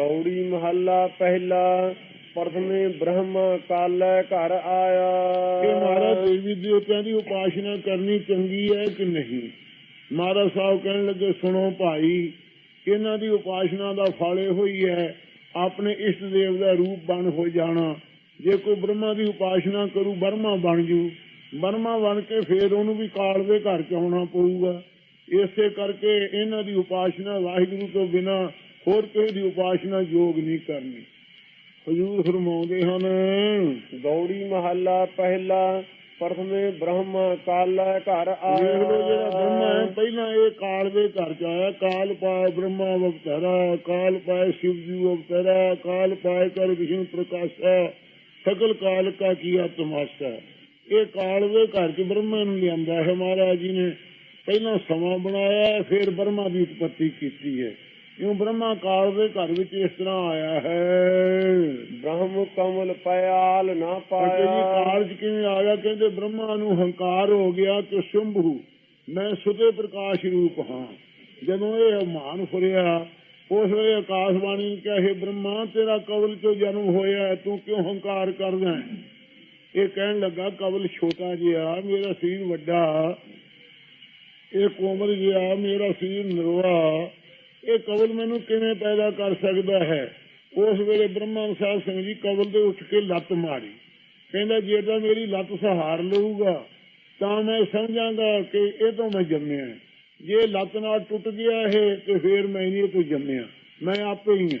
ਗੌੜੀ ਮਹੱਲਾ ਪਹਿਲਾ, ਪ੍ਰਥਮੇ ਬ੍ਰਹਮ ਕਾਲੈ ਘਰ ਆਇਆ। ਕਿ ਮਹਾਰਾਜ ਦੇਵੀ ਦੇਵਤਿਆਂ ਦੀ ਉਪਾਸਨਾ ਕਰਨੀ ਚੰਗੀ ਹੈ ਕਿ ਨਹੀਂ? ਮਹਾਰਾਜ ਸਾਹਿਬ ਕਹਿਣ ਲੱਗੇ, ਸੁਣੋ ਭਾਈ, ਇਹਨਾਂ ਦੀ ਉਪਾਸਨਾ ਦਾ ਫਲ ਇਹੋ ਹੀ ਹੈ, ਆਪਣੇ ਇਸ਼ਟ ਦੇਵ ਦਾ ਰੂਪ ਬਣ ਹੋ ਜਾਣਾ। ਜੇ ਕੋਈ ਬ੍ਰਹਮਾ ਦੀ ਉਪਾਸਨਾ ਕਰੂ ਬਰਮਾ ਬਣ ਜੂ। ਬਰਮਾ ਬਣ ਕੇ ਫੇਰ ਉਹਨੂੰ ਵੀ ਕਾਲ ਦੇ ਘਰ ਚ ਆਉਣਾ ਪਊਗਾ। ਇਸੇ ਕਰਕੇ ਇਹਨਾਂ ਦੀ ਉਪਾਸਨਾ ਵਾਹਿਗੁਰੂ ਤੋਂ ਬਿਨਾ ਹੋਰ ਕਿਸੇ ਦੀ ਉਪਾਸਨਾ ਯੋਗ ਨਹੀਂ ਕਰਨੀ। ਹਜੂਰ ਫਰਮਾਉਂਦੇ ਹਨ ਗੌੜੀ ਮਹੱਲਾ ਪਹਿਲਾ ਪ੍ਰਥਮੇ ਬ੍ਰਹਮ ਕਾਲੈ ਘਰ ਲਓ ਜਿਹੜਾ ਬ੍ਰਹਮਾ ਹੈ ਆਇਆ ਪਹਿਲਾਂ ਇਹ ਕਾਲ ਦੇ ਘਰ ਚ ਆਇਆ। ਕਾਲ ਪਾਇ ਬ੍ਰਹਮਾ ਅਵਤਾਰਾ ਕਾਲ ਪਾਇ ਸ਼ਿਵ ਜੀ ਅਵਤਾਰਾ ਕਾਲ ਪਾਇ ਕਰ ਵਿਸ਼ਨ ਪ੍ਰਕਾਸ਼ਾ ਸਕਲ ਕਾਲ ਕਾ ਕੀਆ ਤਮਾਸ਼ਾ ਇਹ ਕਾਲ ਦੇ ਘਰ ਚ ਬ੍ਰਹਮਾ ਨੂੰ ਲਿਆਂਦਾ ਹੈ ਮਹਾਰਾਜ ਜੀ ਨੇ। ਪਹਿਲਾਂ ਸਮਾਂ ਬਣਾਇਆ ਹੈ, ਫਿਰ ਬ੍ਰਹਮਾ ਦੀ ਉਤਪਤੀ ਕੀਤੀ ਹੈ। ਇਉਂ ਬ੍ਰਹਮਾ ਕਾਲ ਦੇ ਘਰ ਵਿੱਚ ਇਸ ਤਰ੍ਹਾਂ ਆਇਆ ਹੈ? ਬ੍ਰਹਮ ਕਮਲ ਪਿਆਲ ਨਾ ਕਹਿੰਦੇ ਜੀ ਪਾਇਆ। ਕਾਰਜ ਕਿਵੇਂ ਆ ਗਿਆ? ਕਹਿੰਦੇ ਬ੍ਰਹਮਾ ਨੂੰ ਹੰਕਾਰ ਹੋ ਗਿਆ ਕਿ ਸ਼ੰਭੂ ਮੈਂ ਸੁਦੇ ਪ੍ਰਕਾਸ਼ ਰੂਪ ਹਾਂ। ਜਦੋਂ ਇਹ ਮਾਨ ਫੁਰਿਆ ਉਸ ਵੇਲੇ ਆਕਾਸ਼ਬਾਣੀ ਨੇ ਕਿਹਾ ਬ੍ਰਹਮਾ ਤੇਰਾ ਕਵਲ ਚੋਂ ਜਨਮ ਹੋਇਆ ਤੂੰ ਕਿਉਂ ਹੰਕਾਰ ਕਰਦਾ ਹੈ? ਇਹ ਕਹਿਣ ਲੱਗਾ ਕਵਲ ਛੋਟਾ ਜਿਹਾ ਮੇਰਾ ਸਰੀਰ ਵੱਡਾ। ਇਹ ਕੋਮਲ ਜਿਹਾ ਮੇਰਾ ਸਰੀਰ ਨਿਰਵਾ ਇਹ ਕਵਲ ਮੈਨੂੰ ਕਿਵੇਂ ਪੈਦਾ ਕਰ ਸਕਦਾ ਹੈ? ਉਸ ਵੇਲੇ ਬ੍ਰਹਮਾ ਸਾਹਿਬ ਸਿੰਘ ਜੀ ਕਵਲ ਦੇ ਉੱਠ ਕੇ ਲੱਤ ਮਾਰੀ। ਕਹਿੰਦਾ, ਜੇ ਤਾਂ ਮੇਰੀ ਲੱਤ ਸਹਾਰ ਲਊਗਾ, ਤਾਂ ਮੈਂ ਸਮਝਾਂਗਾ ਕਿ ਇਹ ਤੋਂ ਮੈਂ ਜੰਮਿਆ ਜੇ ਲੱਤ ਨਾਲ ਟੁੱਟ ਗਿਆ ਇਹ, ਤੇ ਫੇਰ ਮੈਂ ਨਹੀਂ ਤੋਂ ਜੰਮਿਆ। ਮੈਂ ਆਪੇ ਹੀ ਹਾਂ।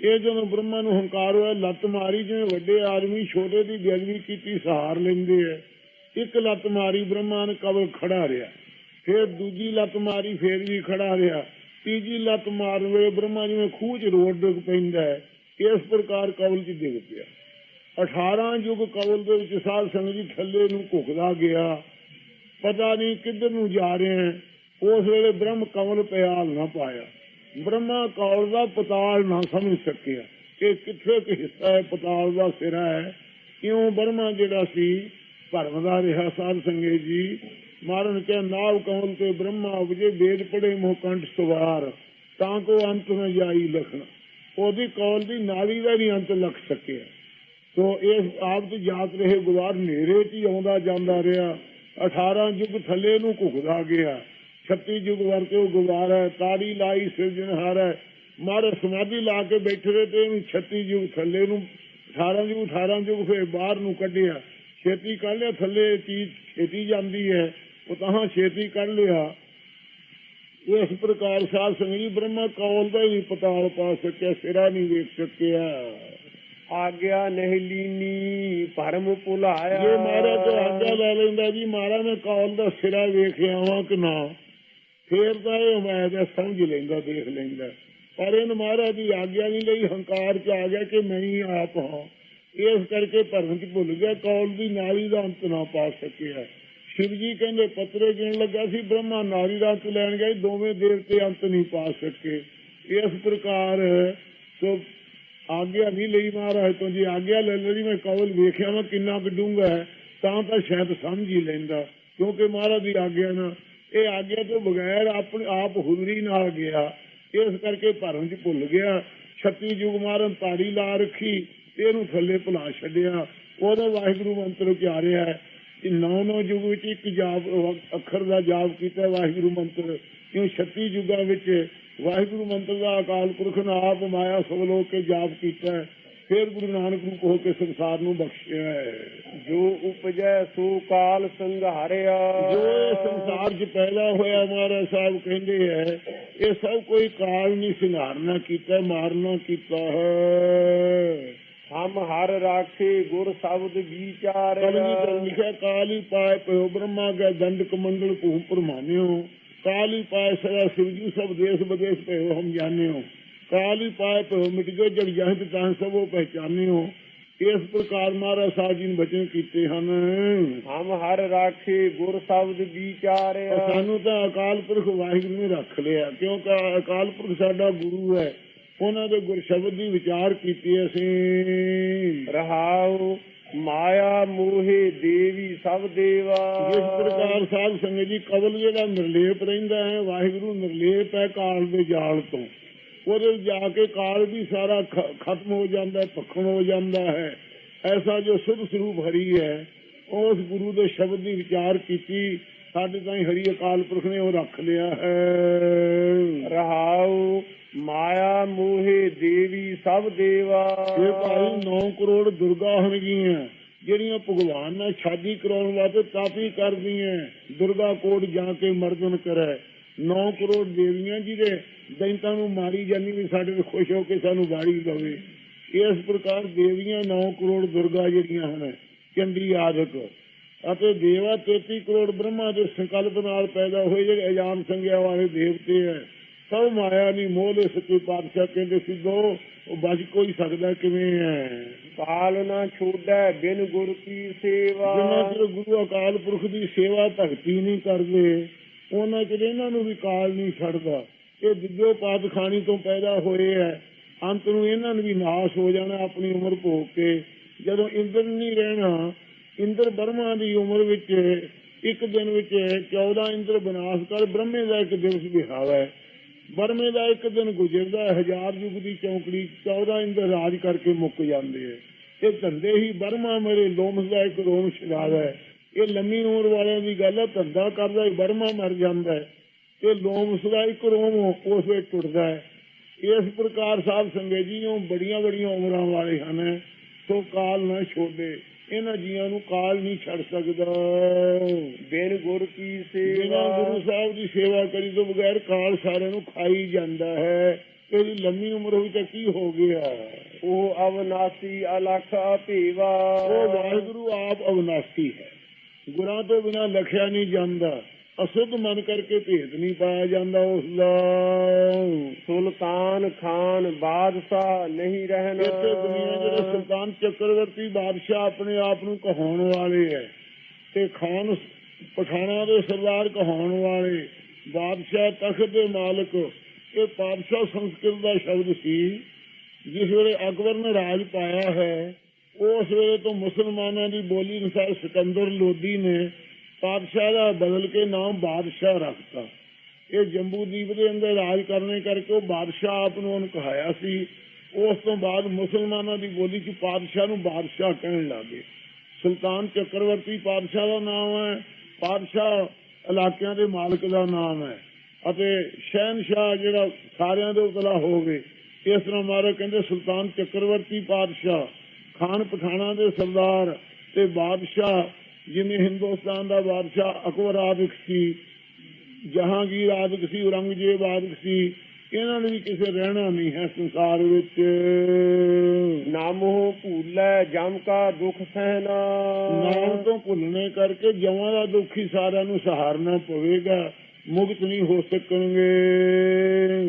ਇਹ ਜਦੋਂ ਬ੍ਰਹਮਾ ਨੂੰ ਹੰਕਾਰ ਹੋਇਆ, ਲੱਤ ਮਾਰੀ, ਜਿਵੇਂ ਵੱਡੇ ਆਦਮੀ ਛੋਟੇ ਦੀ ਬੇਅਦਬੀ ਕੀਤੀ ਸਹਾਰ ਲੈਂਦੇ ਐ ਇੱਕ ਲੱਤ ਮਾਰੀ, ਬ੍ਰਹਮਾ ਨੇ ਕਵਲ ਖੜਾ ਰਿਹਾ। ਫੇਰ ਦੂਜੀ ਲੱਤ ਮਾਰੀ, ਫੇਰ ਵੀ ਖੜਾ ਰਿਹਾ। ਤੀਜੀ ਲੱਤ ਮਾਰਨ ਵੇਲੇ ਬ੍ਰਹਮਾ ਜਿਵੇਂ ਖੂਹ 'ਚ ਰੋਡ ਡਿੱਗ ਪੈਂਦਾ ਹੈ ਇਸ ਪ੍ਰਕਾਰ ਕਵਲ 'ਚ ਡਿੱਗ ਪਿਆ। 18 ਯੁਗ ਕਵਲ ਦੇ ਵਿੱਚ ਸਾਧ ਸੰਗਤ ਜੀ ਥੱਲੇ ਨੂੰ ਘੁਕਦਾ ਗਿਆ। ਪਤਾ ਨਹੀਂ ਕਿੱਧਰ ਨੂੰ ਜਾ ਰਹੇ ਹੈ। ਉਸ ਵੇਲੇ ਬ੍ਰਹਮ ਕਵਲ ਪਿਆਲ ਨਾ ਪਾਇਆ। ਬ੍ਰਹਮਾ ਕੌਲ ਦਾ ਪਤਾਲ ਨਾ ਸਮਝ ਸਕਿਆ ਕਿ ਕਿੱਥੇ ਕਿ ਹਿੱਸਾ ਹੈ, ਪਤਾਲ ਦਾ ਸਿਰਾ ਹੈ। ਕਿਉਂ ਬ੍ਰਹਮਾ ਜਿਹੜਾ ਸੀ, ਭਰਮ ਦਾ ਰਿਹਾ ਸਾਧ ਸੰਗਤ ਜੀ। ਮਾਰਨ ਕੇ ਨਾਵ ਕੌਲ ਤੇ ਬ੍ਰਹਮਾ ਉਪਜੇ ਵੇਦ ਪੜੇ ਮੋਹ ਸਵਾਰ, ਤਾਂ ਕੋ ਅੰਤ ਨ ਜਾਈ ਲਖਣ। ਉਹਦੀ ਕੌਲ ਦੀ ਨਾਲੀ ਦਾ ਵੀ ਅੰਤ ਲਖ ਸਕਿਆ। ਸੋ ਇਸ ਆਪ ਤੇ ਜਾਤ ਰਹੇ ਗੁਵਾਰ ਨੇਰੇ ਚ ਹੀ ਆਉਂਦਾ ਜਾਂਦਾ ਰਿਹਾ। 18 ਯੁਗ ਥੱਲੇ ਨੂੰ ਘੁਕਦਾ ਗਿਆ। 36 ਯੁਗ ਵਰਤੇ ਉਹ ਗੁਵਾਰ ਹੈ ਤਾਰੀ ਲਾਈ ਸਿਰਜਣਹਾਰ ਹੈ। ਮਾਰੇ ਸਮਾਧੀ ਲਾ ਕੇ ਬੈਠੇ ਰਹੇ ਤੇ ਇਹਨੂੰ 36 ਯੁਗ ਥੱਲੇ ਨੂੰ 18 ਯੁਗ 18 ਯੁਗ ਫੇਰ ਬਾਹਰ ਨੂੰ ਕੱਢਿਆ। ਛੇਤੀ ਕੱਢ ਥੱਲੇ ਚੀਜ਼ ਛੇਤੀ ਜਾਂਦੀ ਹੈ। ਉਹ ਤਾਂ ਛੇਤੀ ਕੱਢ ਲਿਆ। ਇਸ ਪ੍ਰਕਾਰ ਸਾਧ ਸੰਗਤ ਜੀ ਬ੍ਰਹਮਾ ਕੌਲ ਦਾ ਵੀ ਪਤਾਲ ਪਾ ਸਕਿਆ ਸਿਰਾ ਨਹੀਂ ਵੇਖ ਸਕਿਆ। ਆਗਿਆ ਨਹੀਂ ਲੀਨੀ ਭਰਮ ਭੁਲਾਇਆ। ਜੇ ਮਹਾਰਾਜ ਤੋਂ ਆਗਿਆ ਲੈ ਲੈਂਦਾ ਜੀ ਮਹਾਰਾਜ ਮੈਂ ਕੌਲ ਦਾ ਸਿਰਾ ਵੇਖਿਆ ਵਾਂ ਕਿ ਨਾ ਫੇਰ ਤਾਂ ਇਹ ਮੈਂ ਤਾਂ ਸਮਝ ਲੈਂਦਾ ਦੇਖ ਲੈਂਦਾ। ਪਰ ਇਹਨ ਮਹਾਰਾਜ ਦੀ ਆਗਿਆ ਨਹੀਂ ਲਈ ਹੰਕਾਰ ਚ ਆ ਗਿਆ ਕਿ ਮੈਂ ਹੀ ਆਪ ਹਾਂ। ਇਸ ਕਰਕੇ ਭਰਮ ਚ ਭੁੱਲ ਗਿਆ ਕੌਲ ਦੀ ਨਾਲੀ ਦਾ ਅੰਤ ਨਾ ਪਾ ਸਕਿਆ। ਸ਼ਿਵ ਜੀ ਕਹਿੰਦੇ, ਪਤਰੇ ਗਿਣ ਲੱਗਾ ਸੀ, ਬ੍ਰਹਮਾ ਨਾਰੀ ਰਾਤ ਲੈਣ ਗਏ, ਦੋਵੇਂ ਦੇਵਤੇ ਅੰਤ ਨਹੀਂ ਪਾ ਸਕੇ। ਇਸ ਪ੍ਰਕਾਰ, ਸੋ ਆਗਿਆ ਨਹੀਂ ਲਈ ਮਹਾਰਾਜ ਤੋਂ ਜੀ, ਆਗਿਆ ਲੈ ਲਈ ਮੈਂ ਕੌਲ ਵੇਖਿਆ ਮੈਂ ਕਿੰਨਾ ਕੁ ਤਾਂ ਤਾਂ ਸ਼ਾਇਦ ਸਮਝ ਹੀ ਲੈਂਦਾ, ਕਿਉਂਕਿ ਮਹਾਰਾਜ ਦੀ ਆਗਿਆ ਨਾਲ ਇਹ ਆਗਿਆ ਤੋਂ ਬਗੈਰ ਆਪਣੇ ਆਪ ਹੁਦਰੀ ਨਾਲ ਗਿਆ। ਇਸ ਕਰਕੇ ਭਰਮ ਚ ਭੁੱਲ ਗਿਆ। 36 ਯੁਗ ਮਾਰਨ ਤਾੜੀ ਲਾ ਰੱਖੀ, ਤੇ ਇਹਨੂੰ ਥੱਲੇ ਭੁਲਾ ਛੱਡਿਆ। ਉਹਦਾ ਵਾਹਿਗੁਰੂ ਮੰਤਰ ਉਚਾਰਿਆ ਹੈ ਨੌ ਨੌ ਯੁਗ ਵਿੱਚ ਇੱਕ ਜਾਪ ਅੱਖਰ ਦਾ ਜਾਪ ਕੀਤਾ ਵਾਹਿਗੁਰੂ ਮੰਤਰ। ਕਿਉਂ 36 ਯੁਗਾਂ ਵਿੱਚ ਵਾਹਿਗੁਰੂ ਮੰਤਰ ਦਾ ਅਕਾਲ ਪੁਰਖ ਨੇ ਆਪ ਮਾਇਆ ਸਵਲੋ ਕੇ ਜਾਪ ਕੀਤਾ। ਫਿਰ ਗੁਰੂ ਨਾਨਕ ਰੂਪ ਹੋ ਕੇ ਸੰਸਾਰ ਨੂੰ ਬਖਸ਼ਿਆ ਜੋ ਉਪਜੈ ਸੋ ਕਾਲ ਸੰਘਾਰਿਆ। ਜੋ ਸੰਸਾਰ 'ਚ ਪੈਦਾ ਹੋਇਆ ਮਹਾਰਾਜ ਸਾਹਿਬ ਕਹਿੰਦੇ ਹੈ ਇਹ ਸਭ ਕੋਈ ਕਾਲ ਨਹੀਂ ਸੰਘਾਰਨਾ ਕੀਤਾ ਮਾਰਨਾ ਕੀਤਾ ਹੈ। ਹਮ ਹਰ ਰਾਖੇ ਗੁਰ ਸ਼ਬਦ ਕਰ ਲਿਖਿਆ ਕਾਲ ਪਾਏ ਪਿਓ ਬ੍ਰਹਮਾ ਕੇ ਦੰਡ ਕਮੰਡਲ ਭੂਮ ਪਰਮਾਨਿਓ ਕਾਲ ਪਾਏ ਸਦਾ ਸਿਵਜੂ ਸਭ ਦੇਸ਼ ਵਿਦੇਸ਼ ਪਿਓ ਹਮ ਜਾਣਿਓ। ਕਾਲ ਪਾਏ ਪਿਓ ਮਿਟ ਗਏ ਜਗ ਜਹਤ ਤਾਂ ਸਭੋ ਪਹਿਚਾਨਿਓ। ਇਸ ਪ੍ਰਕਾਰ ਮਹਾਰਾਜ ਸਾਹਿਬ ਜੀ ਨੇ ਬਚਨ ਕੀਤੇ ਹਨ। ਹਮ ਹਰ ਰਾਖੇ ਗੁਰ ਸ਼ਬਦ ਵਿਚਾਰਿਆ ਸਾਨੂੰ ਤਾਂ ਅਕਾਲ ਪੁਰਖ ਵਾਹਿਗੁਰੂ ਨੇ ਰੱਖ ਲਿਆ ਕਿਉਂਕਿ ਅਕਾਲ ਪੁਰਖ ਸਾਡਾ ਗੁਰੂ ਹੈ। ਉਹਨਾਂ ਦੇ ਗੁਰ ਸ਼ਬਦ ਦੀ ਵਿਚਾਰ ਕੀਤੀ ਅਸੀਂ। ਰਹਾਉ ਮਾਇਆ ਮੋਹੇ ਦੇਵੀ ਸਭ ਦੇਵਾ। ਜਿਸ ਪ੍ਰਕਾਰ ਸਾਧ ਸੰਗਤ ਜੀ ਕਵਲ ਜਿਹੜਾ ਨਿਰਲੇਪ ਰਹਿੰਦਾ ਹੈ ਵਾਹਿਗੁਰੂ ਨਿਰਲੇਪ ਹੈ ਕਾਲ ਦੇ ਜਾਲ ਤੋਂ। ਉਹਦੇ ਜਾ ਕੇ ਕਾਲ ਵੀ ਸਾਰਾ ਖਤਮ ਹੋ ਜਾਂਦਾ ਹੈ ਭਖਣ ਹੋ ਜਾਂਦਾ ਹੈ। ਐਸਾ ਜੋ ਸੁਧ ਸਰੂਪ ਹਰੀ ਹੈ ਉਸ ਗੁਰੂ ਦੇ ਸ਼ਬਦ ਦੀ ਵਿਚਾਰ ਕੀਤੀ ਸਾਡੇ ਤਾਈਂ ਹਰੀ ਅਕਾਲ ਪੁਰਖ ਨੇ ਉਹ ਰੱਖ ਲਿਆ ਹੈ। ਰਹਾਉ ਮਾਇਆ ਮੋਹੇ ਦੇਵੀ ਸਭ ਦੇਵਾ। ਇਹ ਭਾਈ 9 ਕਰੋੜ ਦੁਰਗਾ ਹੋਣਗੀਆਂ, ਜਿਹੜੀਆਂ ਭਗਵਾਨ ਨਾਲ ਸ਼ਾਦੀ ਕਰਾਉਣ ਵਾਸਤੇ ਤਾਪੀ ਕਰਦੀਆਂ। ਦੁਰਗਾ ਕੋਟ ਜਾ ਕੇ ਮਰਦਨ ਕਰੈ। 9 ਕਰੋੜ ਦੇਵੀਆਂ ਜਿਹਦੇ ਦੈਂਤਾਂ ਨੂੰ ਮਾਰੀ ਜਾਂਦੀ ਵੀ ਸਾਡੇ ਤੇ ਖੁਸ਼ ਹੋ ਕੇ ਸਾਨੂੰ ਵਾਰੀ ਲਵੇ ਇਸ ਪ੍ਰਕਾਰ ਦੇਵੀਆਂ 9 ਕਰੋੜ ਦੁਰਗਾ ਜਿਹੜੀਆਂ ਹਨ, ਚੰਡੀ ਆਦਿਕ। ਅਤੇ ਦੇਵਾ 33 ਕਰੋੜ ਬ੍ਰਹਮਾ ਦੇ ਸੰਕਲਪ ਨਾਲ ਪੈਦਾ ਹੋਏ ਜਿਹੜੇ ਅਜਾਨ ਸੰਗਿਆ ਵਾਲੇ ਦੇਵਤੇ ਹੈ। ਸਭ ਮਾਇਆ ਨਹੀਂ ਮੋਹ ਦੇ ਸੱਚੇ ਪਾਤਸ਼ਾਹ ਕਹਿੰਦੇ ਸਿੱਧੋ ਉਹ ਬਚ ਕੋਈ ਸਕਦਾ ਕਿਵੇਂ ਹੈ? ਕਾਲ ਨਾ ਛੋੜੈ ਬਿਨ ਗੁਰ ਕੀ ਸੇਵਾ। ਜਿਨ੍ਹਾਂ ਚਿਰ ਗੁਰੂ ਅਕਾਲ ਪੁਰਖ ਦੀ ਸੇਵਾ ਭਗਤੀ ਨਹੀਂ ਕਰਦੇ ਉਹਨਾਂ ਚਿਰ ਇਹਨਾਂ ਨੂੰ ਵੀ ਕਾਲ ਨਹੀਂ ਛੱਡਦਾ। ਇਹ ਦਿੱਜੋ ਪਾਤਖਾਨੀ ਤੋਂ ਪੈਦਾ ਹੋਏ ਹੈ। ਅੰਤ ਨੂੰ ਇਹਨਾਂ ਨੂੰ ਵੀ ਨਾਸ਼ ਹੋ ਜਾਣਾ ਆਪਣੀ ਉਮਰ ਭੋਗ ਕੇ। ਜਦੋਂ ਇੰਦਰ ਨਹੀਂ ਰਹਿਣਾ ਇੰਦਰ ਬਰਮਾ ਦੀ ਉਮਰ ਵਿੱਚ ਇੱਕ ਦਿਨ ਵਿੱਚ 14 ਇੰਦਰ ਵਿਨਾਸ਼ ਕਰ ਬ੍ਰਹਮੇ ਦਾ ਇੱਕ ਦਿਵਸ ਵਿਹਾਵਾ ਹੈ। ਬਰਮੇ ਦਾ ਇੱਕ ਦਿਨ ਗੁਜ਼ਰਦਾ ਹਜ਼ਾਰ ਯੁੱਗ ਦੀ ਚੌਂਕੜੀ 14 ਇੰਦਰ ਰਾਜ ਕਰਕੇ ਮੁੱਕ ਜਾਂਦੇ ਹੈ। ਇਹ ਧੰਦੇ ਹੀ ਬਰਮਾ ਮੇਰੇ ਲੋਮਸ ਦਾ ਇੱਕ ਰੋਮ ਸ਼ਿਕਾਰ ਹੈ। ਇਹ ਲੰਮੀ ਉਮਰ ਵਾਲਿਆਂ ਦੀ ਗੱਲ ਹੈ, ਧੰਦਾ ਕਰਦਾ ਹੀ ਬਰਮਾ ਮਰ ਜਾਂਦਾ ਹੈ। ਤੇ ਲੋਮਸ ਦਾ ਇੱਕ ਰੋਮ ਉਸ ਵਿੱਚ ਟੁੱਟਦਾ ਹੈ। ਇਸ ਪ੍ਰਕਾਰ ਸਾਹਿਬ ਸੰਗਤ ਜੀ ਬੜੀਆਂ ਬੜੀਆਂ ਉਮਰਾਂ ਵਾਲੇ ਹਨ, ਸੋ ਕਾਲ ਨਾ ਛੋੜੇ ਇਹਨਾਂ ਜੀਆਂ ਨੂੰ ਕਾਲ ਨਹੀਂ ਛੱਡ ਸਕਦਾ। ਬਿਨ ਗੁਰ ਕੀ ਸੇਵਾ। ਗੁਰੂ ਸਾਹਿਬ ਦੀ ਸੇਵਾ ਕਰੀ ਤੋਂ ਬਗੈਰ ਕਾਲ ਸਾਰਿਆਂ ਨੂੰ ਖਾਈ ਜਾਂਦਾ ਹੈ। ਇਹਦੀ ਲੰਮੀ ਉਮਰ ਹੋਈ ਤਾਂ ਕੀ ਹੋ ਗਿਆ? ਉਹ ਅਵਨਾਸੀ ਅਲਖ ਅਭੇਵਾ ਉਹ ਵਾਹਿਗੁਰੂ ਆਪ ਅਵਨਾਸੀ ਹੈ। ਗੁਰਾਂ ਤੋਂ ਬਿਨਾ ਲਖਿਆ ਨਹੀਂ ਜਾਂਦਾ। ਅਸੁੱਧ ਮਨ ਕਰਕੇ ਭੇਦ ਨਹੀਂ ਪਾਇਆ ਜਾਂਦਾ ਉਸ ਦਾ। ਸੁਲਤਾਨ ਖਾਨ ਬਾਦਸ਼ਾਹ ਨਹੀਂ ਰਹਿਣਾ। ਇੱਥੇ ਦੁਨੀਆ ਜਿਹੜੇ ਸੁਲਤਾਨ ਚੱਕਰਵਰਤੀ ਬਾਦਸ਼ਾਹ ਆਪਣੇ ਆਪ ਨੂੰ ਕਹਾਉਣ ਵਾਲੇ ਹੈ ਤੇ ਖਾਨ ਪਠਾਣਾ ਦੇ ਸਰਦਾਰ ਕਹਾਉਣ ਵਾਲੇ ਬਾਦਸ਼ਾਹ ਤਖਤ ਦੇ ਮਾਲਕ ਇਹ ਪਾਦਸ਼ਾਹ ਸੰਸਕ੍ਰਿਤ ਦਾ ਸ਼ਬਦ ਸੀ ਜਿਸ ਵੇਲੇ ਅਕਬਰ ਨੇ ਰਾਜ ਪਾਇਆ ਹੈ ਉਸ ਵੇਲੇ ਤੋਂ ਮੁਸਲਮਾਨਾਂ ਦੀ ਬੋਲੀ ਅਨੁਸਾਰ ਸਿਕੰਦਰ ਲੋਦੀ ਨੇ ਪਾਤਸ਼ਾਹ ਦਾ ਬਦਲ ਕੇ ਨਾਮ ਬਾਦਸ਼ਾਹ ਰੱਖਤਾ। ਇਹ ਜੰਬੂ ਦੀਪ ਦੇ ਅੰਦਰ ਰਾਜ ਕਰਨੇ ਕਰਕੇ ਉਹ ਬਾਦਸ਼ਾਹ ਆਪ ਨੂੰ ਉਹਨੂੰ ਕਹਾਇਆ ਸੀ। ਉਸ ਤੋਂ ਬਾਅਦ ਮੁਸਲਮਾਨਾਂ ਦੀ ਬੋਲੀ 'ਚ ਪਾਦਸ਼ਾਹ ਨੂੰ ਬਾਦਸ਼ਾਹ ਕਹਿਣ ਲੱਗੇ। ਸੁਲਤਾਨ ਚੱਕਰਵਰਤੀ ਪਾਦਸ਼ਾਹ ਦਾ ਨਾਮ ਹੈ। ਪਾਦਸ਼ਾਹ ਇਲਾਕਿਆਂ ਦੇ ਮਾਲਕ ਦਾ ਨਾਮ ਹੈ। ਅਤੇ ਸ਼ਹਿਨशाह ਜਿਹੜਾ ਸਾਰਿਆਂ ਦੇ ਉਤਲਾ ਹੋਵੇ, ਇਸ ਤਰ੍ਹਾਂ ਮਾਰੇ ਕਹਿੰਦੇ ਸੁਲਤਾਨ ਚੱਕਰਵਰਤੀ ਪਾਦਸ਼ਾਹ ਖਾਨ ਪਠਾਣਾ ਦੇ ਸਰਦਾਰ ਤੇ ਬਾਦਸ਼ਾਹ ਜਿਵੇਂ ਹਿੰਦੁਸਤਾਨ ਦਾ ਬਾਦਸ਼ਾਹ ਅਕਬਰ ਆਦਿਕ ਸੀ ਜਹਾਂਗੀਰ ਆਦਿਕ ਸੀ ਔਰੰਗਜ਼ੇਬ ਆਦਿਕ ਸੀ ਇਹਨਾਂ ਨੂੰ ਵੀ ਕਿਸੇ ਰਹਿਣਾ ਨਹੀਂ ਹੈ ਸੰਸਾਰ ਵਿੱਚ। ਨਾਮੋ ਭੂਲੈ ਜਮ ਕਾ ਦੁਖ ਸਹਿਨਾ ਨਾਮ ਤੋਂ ਭੁੱਲਣੇ ਕਰਕੇ ਜਮਾਂ ਦਾ ਦੁਖੀ ਸਾਰਿਆਂ ਨੂੰ ਸਹਾਰਨਾ ਪਵੇਗਾ ਮੁਕਤ ਨਹੀਂ ਹੋ ਸਕਣਗੇ।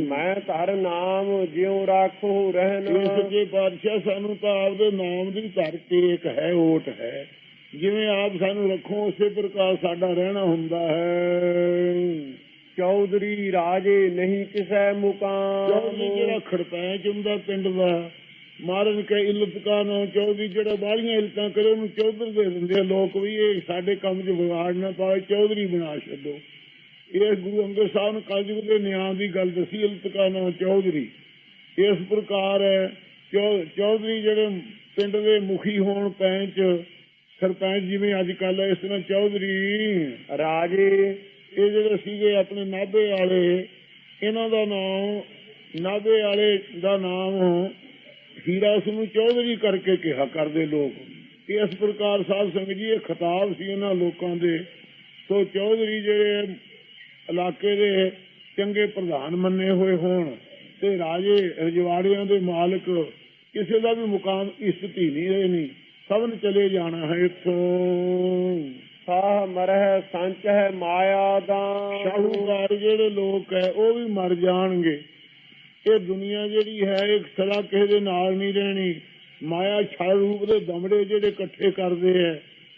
ਮੈਂ ਧਰ ਨਾਮ ਜਿਉ ਰਾਖੋ ਇਸ ਰਹਿਣਾ ਜੇ ਬਾਦਸ਼ਾਹ ਸਾਨੂੰ ਤਾਂ ਆਪਦੇ ਨਾਮ ਦੀ ਧਰ ਤੇ ਇੱਕ ਹੈ ਓਟ ਹੈ। ਜਿਵੇਂ ਆਪ ਸਾਨੂੰ ਰੱਖੋ, ਉਸੇ ਪ੍ਰਕਾਰ ਸਾਡਾ ਰਹਿਣਾ ਹੁੰਦਾ ਹੈ। ਚੌਧਰੀ ਰਾਜੇ ਨਹੀਂ ਕਿਸੈ ਮੁਕਾਮ। ਚੌਧਰੀ ਜਿਹੜਾ ਖੜਪੈਂਚ ਹੁੰਦਾ ਪਿੰਡ ਦਾ, ਮਾਰਨ ਕੇ ਇਲਤ ਨਾ ਚੌਧਰੀ ਜਿਹੜਾ ਬਾਹਲੀਆਂ ਇਲਤਾਂ ਕਰੇ, ਉਹਨੂੰ ਚੌਧਰ ਦੇ ਦਿੰਦੇ ਲੋਕ ਵੀ ਇਹ ਸਾਡੇ ਕੰਮ 'ਚ ਵਿਗਾੜ ਨਾ ਪਾਵੇ, ਚੌਧਰੀ ਬਣਾ ਛੱਡੋ। ਇਹ ਗੁਰੂ ਅੰਗਦ ਸਾਹਿਬ ਨੇ ਕਲਯੁਗ ਦੇ ਨਿਆਂ ਦੀ ਗੱਲ ਦੱਸੀ ਇਲਤਕਾ ਨਾ ਚੌਧਰੀ। ਇਸ ਪ੍ਰਕਾਰ ਚੌਧਰੀ ਜਿਹੜੇ ਪਿੰਡ ਦੇ ਮੁਖੀ ਹੋਣ ਪੈਂਚ ਸਰਪੰਚ ਜਿਵੇਂ ਅੱਜ ਕੱਲ ਇਸ ਤਰ੍ਹਾਂ ਚੌਧਰੀ, ਰਾਜੇ, ਇਹ ਜਿਹੜੇ ਸੀਗੇ ਆਪਣੇ ਨਾਭੇ ਵਾਲੇ, ਇਹਨਾਂ ਦਾ ਨਾਮ, ਨਾਭੇ ਵਾਲੇ ਦਾ ਨਾਮ ਹੀਰਾ ਸਿੰਘ ਨੂੰ ਚੌਧਰੀ ਕਰਕੇ ਕਿਹਾ ਕਰਦੇ ਲੋਕ। ਇਸ ਪ੍ਰਕਾਰ ਸਾਧ ਸੰਗਤ ਜੀ, ਇਹ ਖਿਤਾਬ ਸੀ ਇਹਨਾਂ ਲੋਕਾਂ ਦੇ। ਸੋ ਚੌਧਰੀ ਜਿਹੜੇ ਇਲਾਕੇ ਦੇ ਚੰਗੇ ਪ੍ਰਧਾਨ ਮੰਨੇ ਹੋਏ ਹੋਣ ਤੇ ਰਾਜੇ ਰਜਵਾੜਿਆਂ ਦੇ ਮਾਲਕ, ਕਿਸੇ ਦਾ ਵੀ ਮੁਕਾਮ ਇਸਤੀ ਨਹੀਂ ਰਹੇ ਸਭ ਨੇ ਚਲੇ ਜਾਣਾ ਹੈ ਇੱਥੋਂ। ਸਾਹ ਮਰਹਿ ਸੰਚ ਹੈ ਮਾਇਆ ਦਾ। ਸ਼ਾਹੂਕਾਰ ਜਿਹੜੇ ਲੋਕ ਹੈ ਉਹ ਵੀ ਮਰ ਜਾਣਗੇ। ਇਹ ਦੁਨੀਆ ਜਿਹੜੀ ਹੈ ਇੱਕ ਸਦਾ ਕਿਸੇ ਦੇ ਨਾਲ ਨਹੀਂ ਰਹਿਣੀ। ਮਾਇਆ ਛਲ ਰੂਪ ਦੇ ਦਮੜੇ ਜਿਹੜੇ ਇਕੱਠੇ ਕਰਦੇ ਐ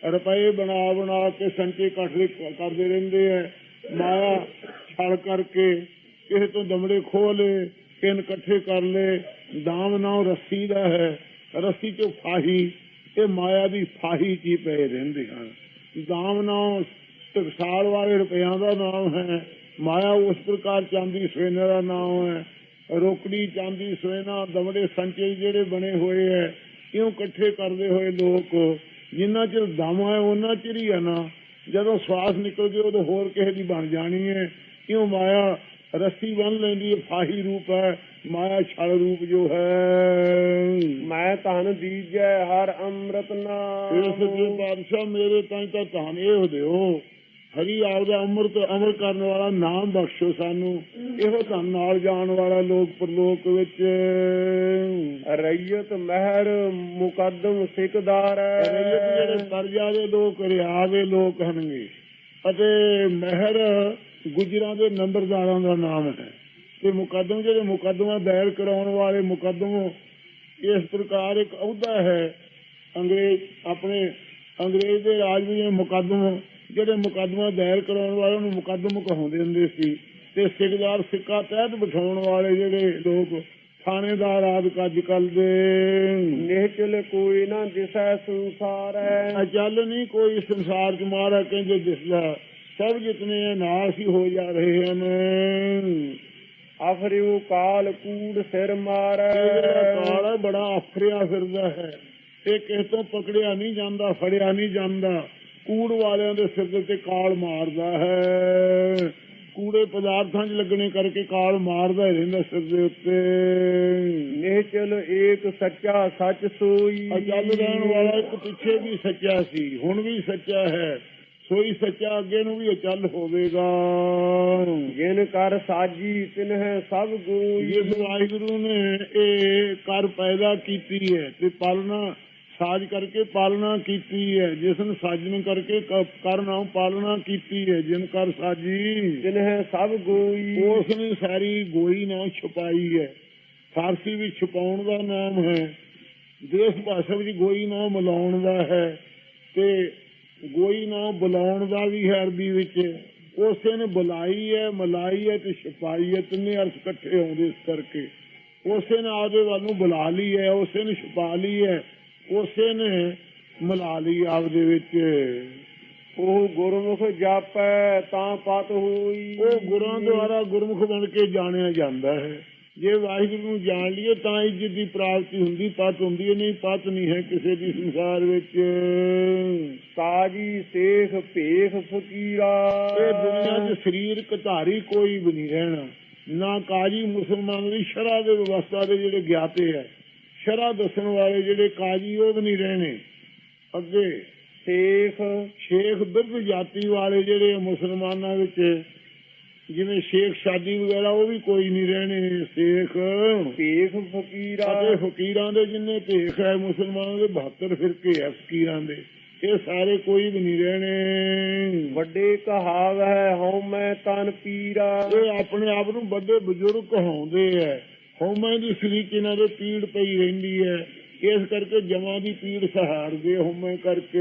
ਰੁਪਏ ਬਣਾ ਬਣਾ ਕੇ ਸੰਚੇ ਇਕੱਠੇ ਕਰਦੇ ਰਹਿੰਦੇ ਐ ਮਾਇਆ ਛਲ ਕਰਕੇ ਕਿਸੇ ਤੋਂ ਦਮੜੇ ਖੋਹ ਲਏ ਕਿਨ ਇਕੱਠੇ ਕਰ ਲਏ ਦਾਮ ਨਾਮ ਰੱਸੀ ਦਾ ਹੈ ਰੱਸੀ ਚੋਂ ਫਾਹੀ ਇਹ ਮਾਇਆ ਦੀ ਫਾਹੀ 'ਚ ਪਏ ਰਹਿੰਦੇ ਹਨ। ਦਾਮ ਨਾਮ ਟਕਸਾਲ ਵਾਲੇ ਰੁਪਿਆਂ ਦਾ ਨਾਮ ਹੈ। ਮਾਇਆ ਉਸ ਪ੍ਰਕਾਰ ਚਾਂਦੀ ਸਵੇਨੇ ਦਾ ਨਾਮ ਹੈ। ਰੋਕੜੀ ਚਾਂਦੀ ਸੋਨਾ ਦਮੜੇ ਸੰਚੇ ਜਿਹੜੇ ਬਣੇ ਹੋਏ ਹੈ ਕਿਉਂ ਇਕੱਠੇ ਕਰਦੇ ਹੋਏ ਲੋਕ, ਜਿੰਨਾ ਚਿਰ ਦਮ ਹੈ ਉਹਨਾਂ ਚਿਰ ਹੀ ਆ ਨਾ। ਜਦੋਂ ਸਵਾਸ ਨਿਕਲ ਜੇ ਉਦੋਂ ਹੋਰ ਕਿਸੇ ਦੀ ਬਣ ਜਾਣੀ ਹੈ। ਕਿਉਂ ਮਾਇਆ ਰੱਸੀ ਬੰਨ ਲੈਂਦੀ ਹੈ ਫਾਹੀ ਰੂਪ ਹੈ ਮਾਇਆ ਛਲ ਰੂਪ ਜੋ ਹੈ। ਮੈਂ ਧਨ ਦੀਜੈ ਹਰ ਅੰਮ੍ਰਿਤ ਇਹ ਸੱਚੇ ਨਾਮ ਬਾਦਸ਼ਾਹ ਮੇਰੇ ਤਾਂ ਤਾਂ ਧਨ ਇਹ ਦਿਓ। ਹਰੀ ਆਪਦਾ ਅੰਮ੍ਰਿਤ ਅਮਰ ਕਰਨ ਵਾਲਾ ਨਾਮ ਬਖਸ਼ੋ ਸਾਨੂੰ। ਇਹੋ ਧਨ ਨਾਲ ਜਾਣ ਵਾਲਾ ਲੋਕ ਪਰਲੋਕ ਵਿੱਚ। ਰਈਅਤ ਮਹਿਰ ਮੁਕੱਦਮ ਸਿਕਦਾਰ ਰਈਅਤ ਜਿਹੜੇ ਕਰਜ਼ਾ ਦੇ ਲੋਕ ਰਿਆ ਦੇ ਲੋਕ ਹਨਗੇ ਅਤੇ ਮਹਿਰ ਗੁਜਰਾਂ ਦੇ ਨੰਬਰਦਾਰਾਂ ਦਾ ਨਾਮ ਹੈ। ਤੇ ਮੁਕੱਦਮ ਜਿਹੜੇ ਮੁਕੱਦਮਾ ਦਾਇਰ ਕਰਾਉਣ ਵਾਲੇ ਮੁਕੱਦਮ ਇਸ ਪ੍ਰਕਾਰ ਇੱਕ ਅਹੁਦਾ ਹੈ। ਅੰਗਰੇਜ਼ ਆਪਣੇ ਅੰਗਰੇਜ਼ ਦੇ ਰਾਜ ਵਿੱਚ ਮੁਕੱਦਮ ਜਿਹੜੇ ਮੁਕੱਦਮਾ ਦਾਇਰ ਕਰਾਉਣ ਵਾਲੇ ਨੂੰ ਮੁਕੱਦਮ ਕਹਾਉਂਦੇ ਹੁੰਦੇ ਸੀ। ਤੇ ਸਿਕਦਾਰ ਸਿੱਕਾ ਤਹਿਤ ਬਿਠਾਉਣ ਵਾਲੇ ਜਿਹੜੇ ਲੋਕ ਥਾਣੇਦਾਰ ਆਦਿ ਅੱਜ ਕੱਲ ਦੇ ਨਿਹਚਲ ਕੋਈ ਨਾ ਦਿਸੈ ਸੰਸਾਰੈ ਅਚਲ ਨਹੀਂ ਕੋਈ ਸੰਸਾਰ ਚ ਮਾਰਾ ਕਹਿੰਦੇ ਦਿਸਦਾ। ਸਭ ਜਿਤਨੇ ਨਾਸ ਹੀ ਹੋ ਜਾ ਰਹੇ ਹਨ ਅਫਰਿਉ ਕਾਲ ਕੂੜ ਸਿਰ ਇਹ ਮਾਰੈ ਕਾਲ ਬੜਾ ਅਫਰਿਆ ਫਿਰਦਾ ਹੈ। ਇਹ ਕਿਸੇ ਤੋਂ ਪਕੜਿਆ ਨਹੀਂ ਜਾਂਦਾ ਫੜਿਆ ਨਹੀਂ ਜਾਂਦਾ। ਕੂੜ ਵਾਲਿਆਂ ਦੇ ਸਿਰ ਉੱਤੇ ਕਾਲ ਮਾਰਦਾ ਹੈ। ਕੂੜੇ ਪਦਾਰਥਾਂ 'ਚ ਲੱਗਣੇ ਕਰਕੇ ਕਾਲ ਮਾਰਦਾ ਹੀ ਰਹਿੰਦਾ ਸਿਰ ਦੇ ਉੱਤੇ। ਨਿਹਚਲ ਏਕ ਸੱਚਾ ਸੱਚ ਸੋਈ। ਅਚਲ ਰਹਿਣ ਵਾਲਾ ਇੱਕ ਪਿੱਛੇ ਵੀ ਸੱਚਾ ਸੀ ਹੁਣ ਵੀ ਸੱਚਾ ਹੈ। ਸੋਈ ਸੱਚਾ ਅੱਗੇ ਨੂੰ ਵੀ ਅਚਲ ਹੋਵੇਗਾ। ਜਿਨ ਕਰ ਸਾਜੀ ਤਿਨਹਿ ਸਭ ਗੋਈ ਜਿਸ ਵਾਹਿਗੁਰੂ ਨੇ ਇਹ ਕਰ ਪੈਦਾ ਕੀਤੀ ਹੈ ਤੇ ਪਾਲਣਾ ਸਾਜ ਕਰਕੇ ਪਾਲਣਾ ਕੀਤੀ ਹੈ। ਜਿਸ ਨੇ ਸਾਜਨ ਕਰਕੇ ਕ- ਕਰ ਨਾਮ ਪਾਲਣਾ ਕੀਤੀ ਹੈ। ਜਿਨ ਕਰ ਸਾਜੀ ਤਿਨਹਿ ਸਭ ਗੋਈ ਉਸ ਨੇ ਸਾਰੀ ਗੋਈ ਨਾਲ ਛੁਪਾਈ ਹੈ। ਫਾਰਸੀ ਵਿੱਚ ਛੁਪਾਉਣ ਦਾ ਨਾਮ ਹੈ। ਦੇਸ਼ ਭਾਸ਼ਾ ਵਿੱਚ ਗੋਈ ਨਾਲ ਮਿਲਾਉਣ ਦਾ ਹੈ। ਤੇ ਗੋਈ ਨਾਲ ਬੁਲਾਉਣ ਦਾ ਵੀ ਹੈ ਅਰਬੀ ਵਿੱਚ। ਉਸੇ ਨੇ ਬੁਲਾਈ ਹੈ ਮਲਾਈ ਹੈ ਤੇ ਹੈ ਤਿੰਨੇ ਅਰਥ ਇਕੱਠੇ ਆਉਂਦੇ ਇਸ ਕਰਕੇ। ਉਸੇ ਨੇ ਆਪਦੇ ਵੱਲ ਨੂੰ ਬੁਲਾ ਲਈ ਹੈ ਉਸੇ ਨੇ ਛੁਪਾ ਲਈ ਹੈ ਉਸੇ ਨੇ ਮਿਲਾ ਲਈ ਆਪਦੇ ਵਿੱਚ। ਉਹ ਗੁਰਮੁਖ ਜਾਪੈ ਤਾਂ ਪਤ ਹੋਈ। ਉਹ ਗੁਰਾਂ ਦੁਆਰਾ ਗੁਰਮੁਖ ਬਣ ਕੇ ਜਾਣਿਆ ਜਾਂਦਾ ਹੈ। ਜੇ ਵਾਹਿਗੁਰੂ ਨੂੰ ਜਾਣ ਲਈਏ ਤਾਂ ਇੱਜ਼ਤ ਦੀ ਪ੍ਰਾਪਤੀ ਹੁੰਦੀ ਪਤ ਹੁੰਦੀ ਨਹੀਂ ਪਤ ਨਹੀਂ ਹੈ ਕਿਸੇ ਦੀ ਸੰਸਾਰ ਵਿੱਚ। ਕਾਜੀ ਸੇਖ ਭੇਖ ਫਕੀਰਾ। ਇਹ ਦੁਨੀਆ 'ਚ ਸਰੀਰ ਧਾਰੀ ਕੋਈ ਵੀ ਨਹੀਂ ਰਹਿਣਾ। ਨਾ ਕਾਜੀ ਮੁਸਲਮਾਨ ਦੀ ਸ਼ਰਾ ਦੇ ਵਿਵਸਥਾ ਦੇ ਜਿਹੜੇ ਗਿਆਤੇ ਹੈ ਸ਼ਰਾ ਦੱਸਣ ਵਾਲੇ ਜਿਹੜੇ ਕਾਜੀ ਉਹ ਵੀ ਨਹੀਂ ਰਹਿਣੇ। ਅੱਗੇ ਸੇਖ ਸ਼ੇਖ ਬਿਰਧ ਜਾਤੀ ਵਾਲੇ ਜਿਹੜੇ ਮੁਸਲਮਾਨਾਂ ਵਿੱਚ ਜਿਵੇਂ ਸ਼ੇਖ ਸ਼ਾਦੀ ਵਗੈਰਾ ਉਹ ਵੀ ਕੋਈ ਨਹੀਂ ਰਹਿਣੇ ਸ਼ੇਖ। ਭੇਖ ਫਕੀਰਾ। ਅਤੇ ਫਕੀਰਾਂ ਦੇ ਜਿੰਨੇ ਭੇਖ ਹੈ ਮੁਸਲਮਾਨਾਂ ਦੇ 72 ਫਿਰਕੇ ਹੈ ਫਕੀਰਾਂ ਦੇ। ਇਹ ਸਾਰੇ ਕੋਈ ਵੀ ਨਹੀਂ ਰਹਿਣੇ। ਵੱਡੇ ਕਹਾਵ ਹੈ ਹਉ ਮੈਂ ਤਨ ਪੀਰਾ। ਇਹ ਆਪਣੇ ਆਪ ਨੂੰ ਵੱਡੇ ਬਜ਼ੁਰਗ ਕਹਾਉਂਦੇ ਐ। ਹਉਮੈ ਦੀ ਸਰੀਕ ਇਹਨਾਂ ਦੇ ਪੀੜ ਪਈ ਰਹਿੰਦੀ ਹੈ ਇਸ ਕਰਕੇ ਜਮਾਂ ਦੀ ਪੀੜ ਸਹਾਰਦੇ ਹਉਮੈ ਕਰਕੇ।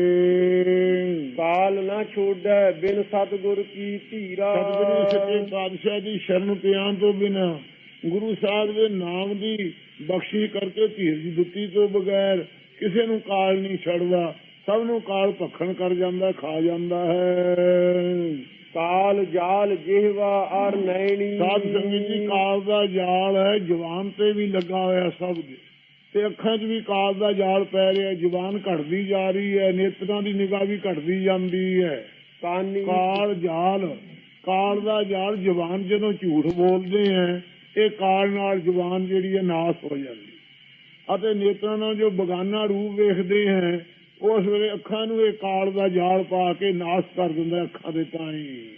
ਕਾਲ ਨਾ ਛੋੜੈ ਬਿਨ ਸਤਗੁਰ ਕੀ ਧੀਰਾ। ਸਤਿਗੁਰੂ ਸੱਚੇ ਪਾਤਸ਼ਾਹ ਦੀ ਸ਼ਰਨ ਪਿਆਨ ਤੋਂ ਬਿਨਾ ਗੁਰੂ ਸਾਹਿਬ ਦੇ ਨਾਮ ਦੀ ਬਖਸ਼ੀ ਕਰਕੇ ਧੀਰਜ ਦਿੱਤੀ ਤੋਂ ਬਗੈਰ ਕਿਸੇ ਨੂੰ ਕਾਲ ਨਹੀਂ ਛੱਡਦਾ। ਸਭ ਨੂੰ ਕਾਲ ਭਖਣ ਕਰ ਜਾਂਦਾ ਖਾ ਜਾਂਦਾ ਹੈ। ਕਾਲ ਜਾਲ ਜਿਹਵਾ ਅਰ ਨੈਣੀ। ਸਾਧ ਸੰਗਤ ਜੀ ਕਾਲ ਦਾ ਜਾਲ ਹੈ ਜਵਾਨ ਤੇ ਵੀ ਲੱਗਾ ਹੋਇਆ ਸਭ ਦੇ। ਤੇ ਅੱਖਾਂ 'ਚ ਵੀ ਕਾਲ ਦਾ ਜਾਲ ਪੈ ਰਿਹਾ ਜਵਾਨ ਘਟਦੀ ਜਾ ਰਹੀ ਹੈ ਨੇਤਰਾਂ ਦੀ ਨਿਗਾਹ ਵੀ ਘਟਦੀ ਜਾਂਦੀ ਹੈ। ਕਾਨੀ ਕਾਲ ਜਾਲ ਕਾਲ ਦਾ ਜਾਲ ਜਵਾਨ ਜਦੋਂ ਝੂਠ ਬੋਲਦੇ ਹੈ ਇਹ ਕਾਲ ਨਾਲ ਜਵਾਨ ਜਿਹੜੀ ਹੈ ਨਾਸ ਹੋ ਜਾਂਦੀ। ਅਤੇ ਨੇਤਰਾਂ ਨਾਲ ਜੋ ਬਗਾਨਾ ਰੂਪ ਵੇਖਦੇ ਹੈ ਉਸ ਵੇਲੇ ਅੱਖਾਂ ਨੂੰ ਇਹ ਕਾਲ ਦਾ ਜਾਲ ਪਾ ਕੇ ਨਾਸ ਕਰ ਦਿੰਦਾ ਅੱਖਾਂ ਦੇ ਤਾਈ।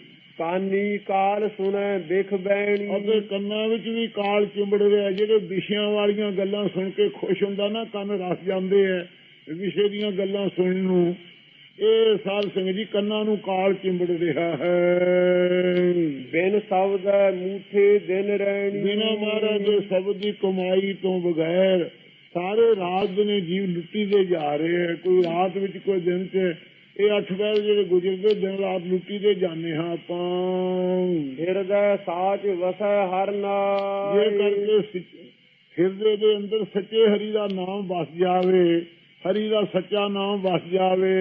ਕਾਨੀ ਕਾਲ ਸੁਣੈ ਬਿਖ ਬੈਣੀ। ਅਤੇ ਕੰਨਾਂ ਵਿੱਚ ਵੀ ਕਾਲ ਚਿੰਬੜ ਰਿਹਾ ਜਿਹੜੇ ਵਿਸ਼ਿਆਂ ਵਾਲੀਆਂ ਗੱਲਾਂ ਸੁਣ ਕੇ ਖੁਸ਼ ਹੁੰਦਾ ਨਾ ਕੰਨ ਰਸ ਜਾਂਦੇ ਐ ਵਿਸ਼ੇ ਦੀਆਂ ਗੱਲਾਂ ਸੁਣਨ ਨੂੰ। ਇਹ ਸਾਧ ਸੰਗਤ ਜੀ ਕੰਨਾਂ ਨੂੰ ਕਾਲ ਚਿੰਬੜ ਰਿਹਾ ਹੈ। ਬਿਨ ਸ਼ਬਦ ਮੂਠੇ ਦਿਨ ਰਹਿਣੀ ਬਿਨਾਂ ਮਹਾਰਾਜ ਦੇ ਸ਼ਬਦ ਦੀ ਕਮਾਈ ਤੋਂ ਬਗੈਰ ਸਾਰੇ ਰਾਤ ਦਿਨੇ ਜੀਵ ਲੁੱਟੀ ਦੇ ਜਾ ਰਹੇ ਹੈ। ਕੋਈ ਰਾਤ ਵਿੱਚ ਕੋਈ ਦਿਨ ਚ ਇਹ ਅੱਠ ਪਹਿਰ ਜਿਹੜੇ ਗੁਜ਼ਰਦੇ ਦਿਨ ਰਾਤ ਲੁੱਟੀ ਦੇ ਜਾਂਦੇ ਹਾਂ ਆਪਾਂ। ਹਿਰਦੈ ਸਾਚ ਵਸੈ ਹਰ ਨਾਮ। ਜੇ ਕਰਕੇ ਹਿਰਦੇ ਦੇ ਅੰਦਰ ਸੱਚੇ ਹਰੀ ਦਾ ਨਾਮ ਵਸ ਜਾਵੇ ਹਰੀ ਦਾ ਸੱਚਾ ਨਾਮ ਵਸ ਜਾਵੇ।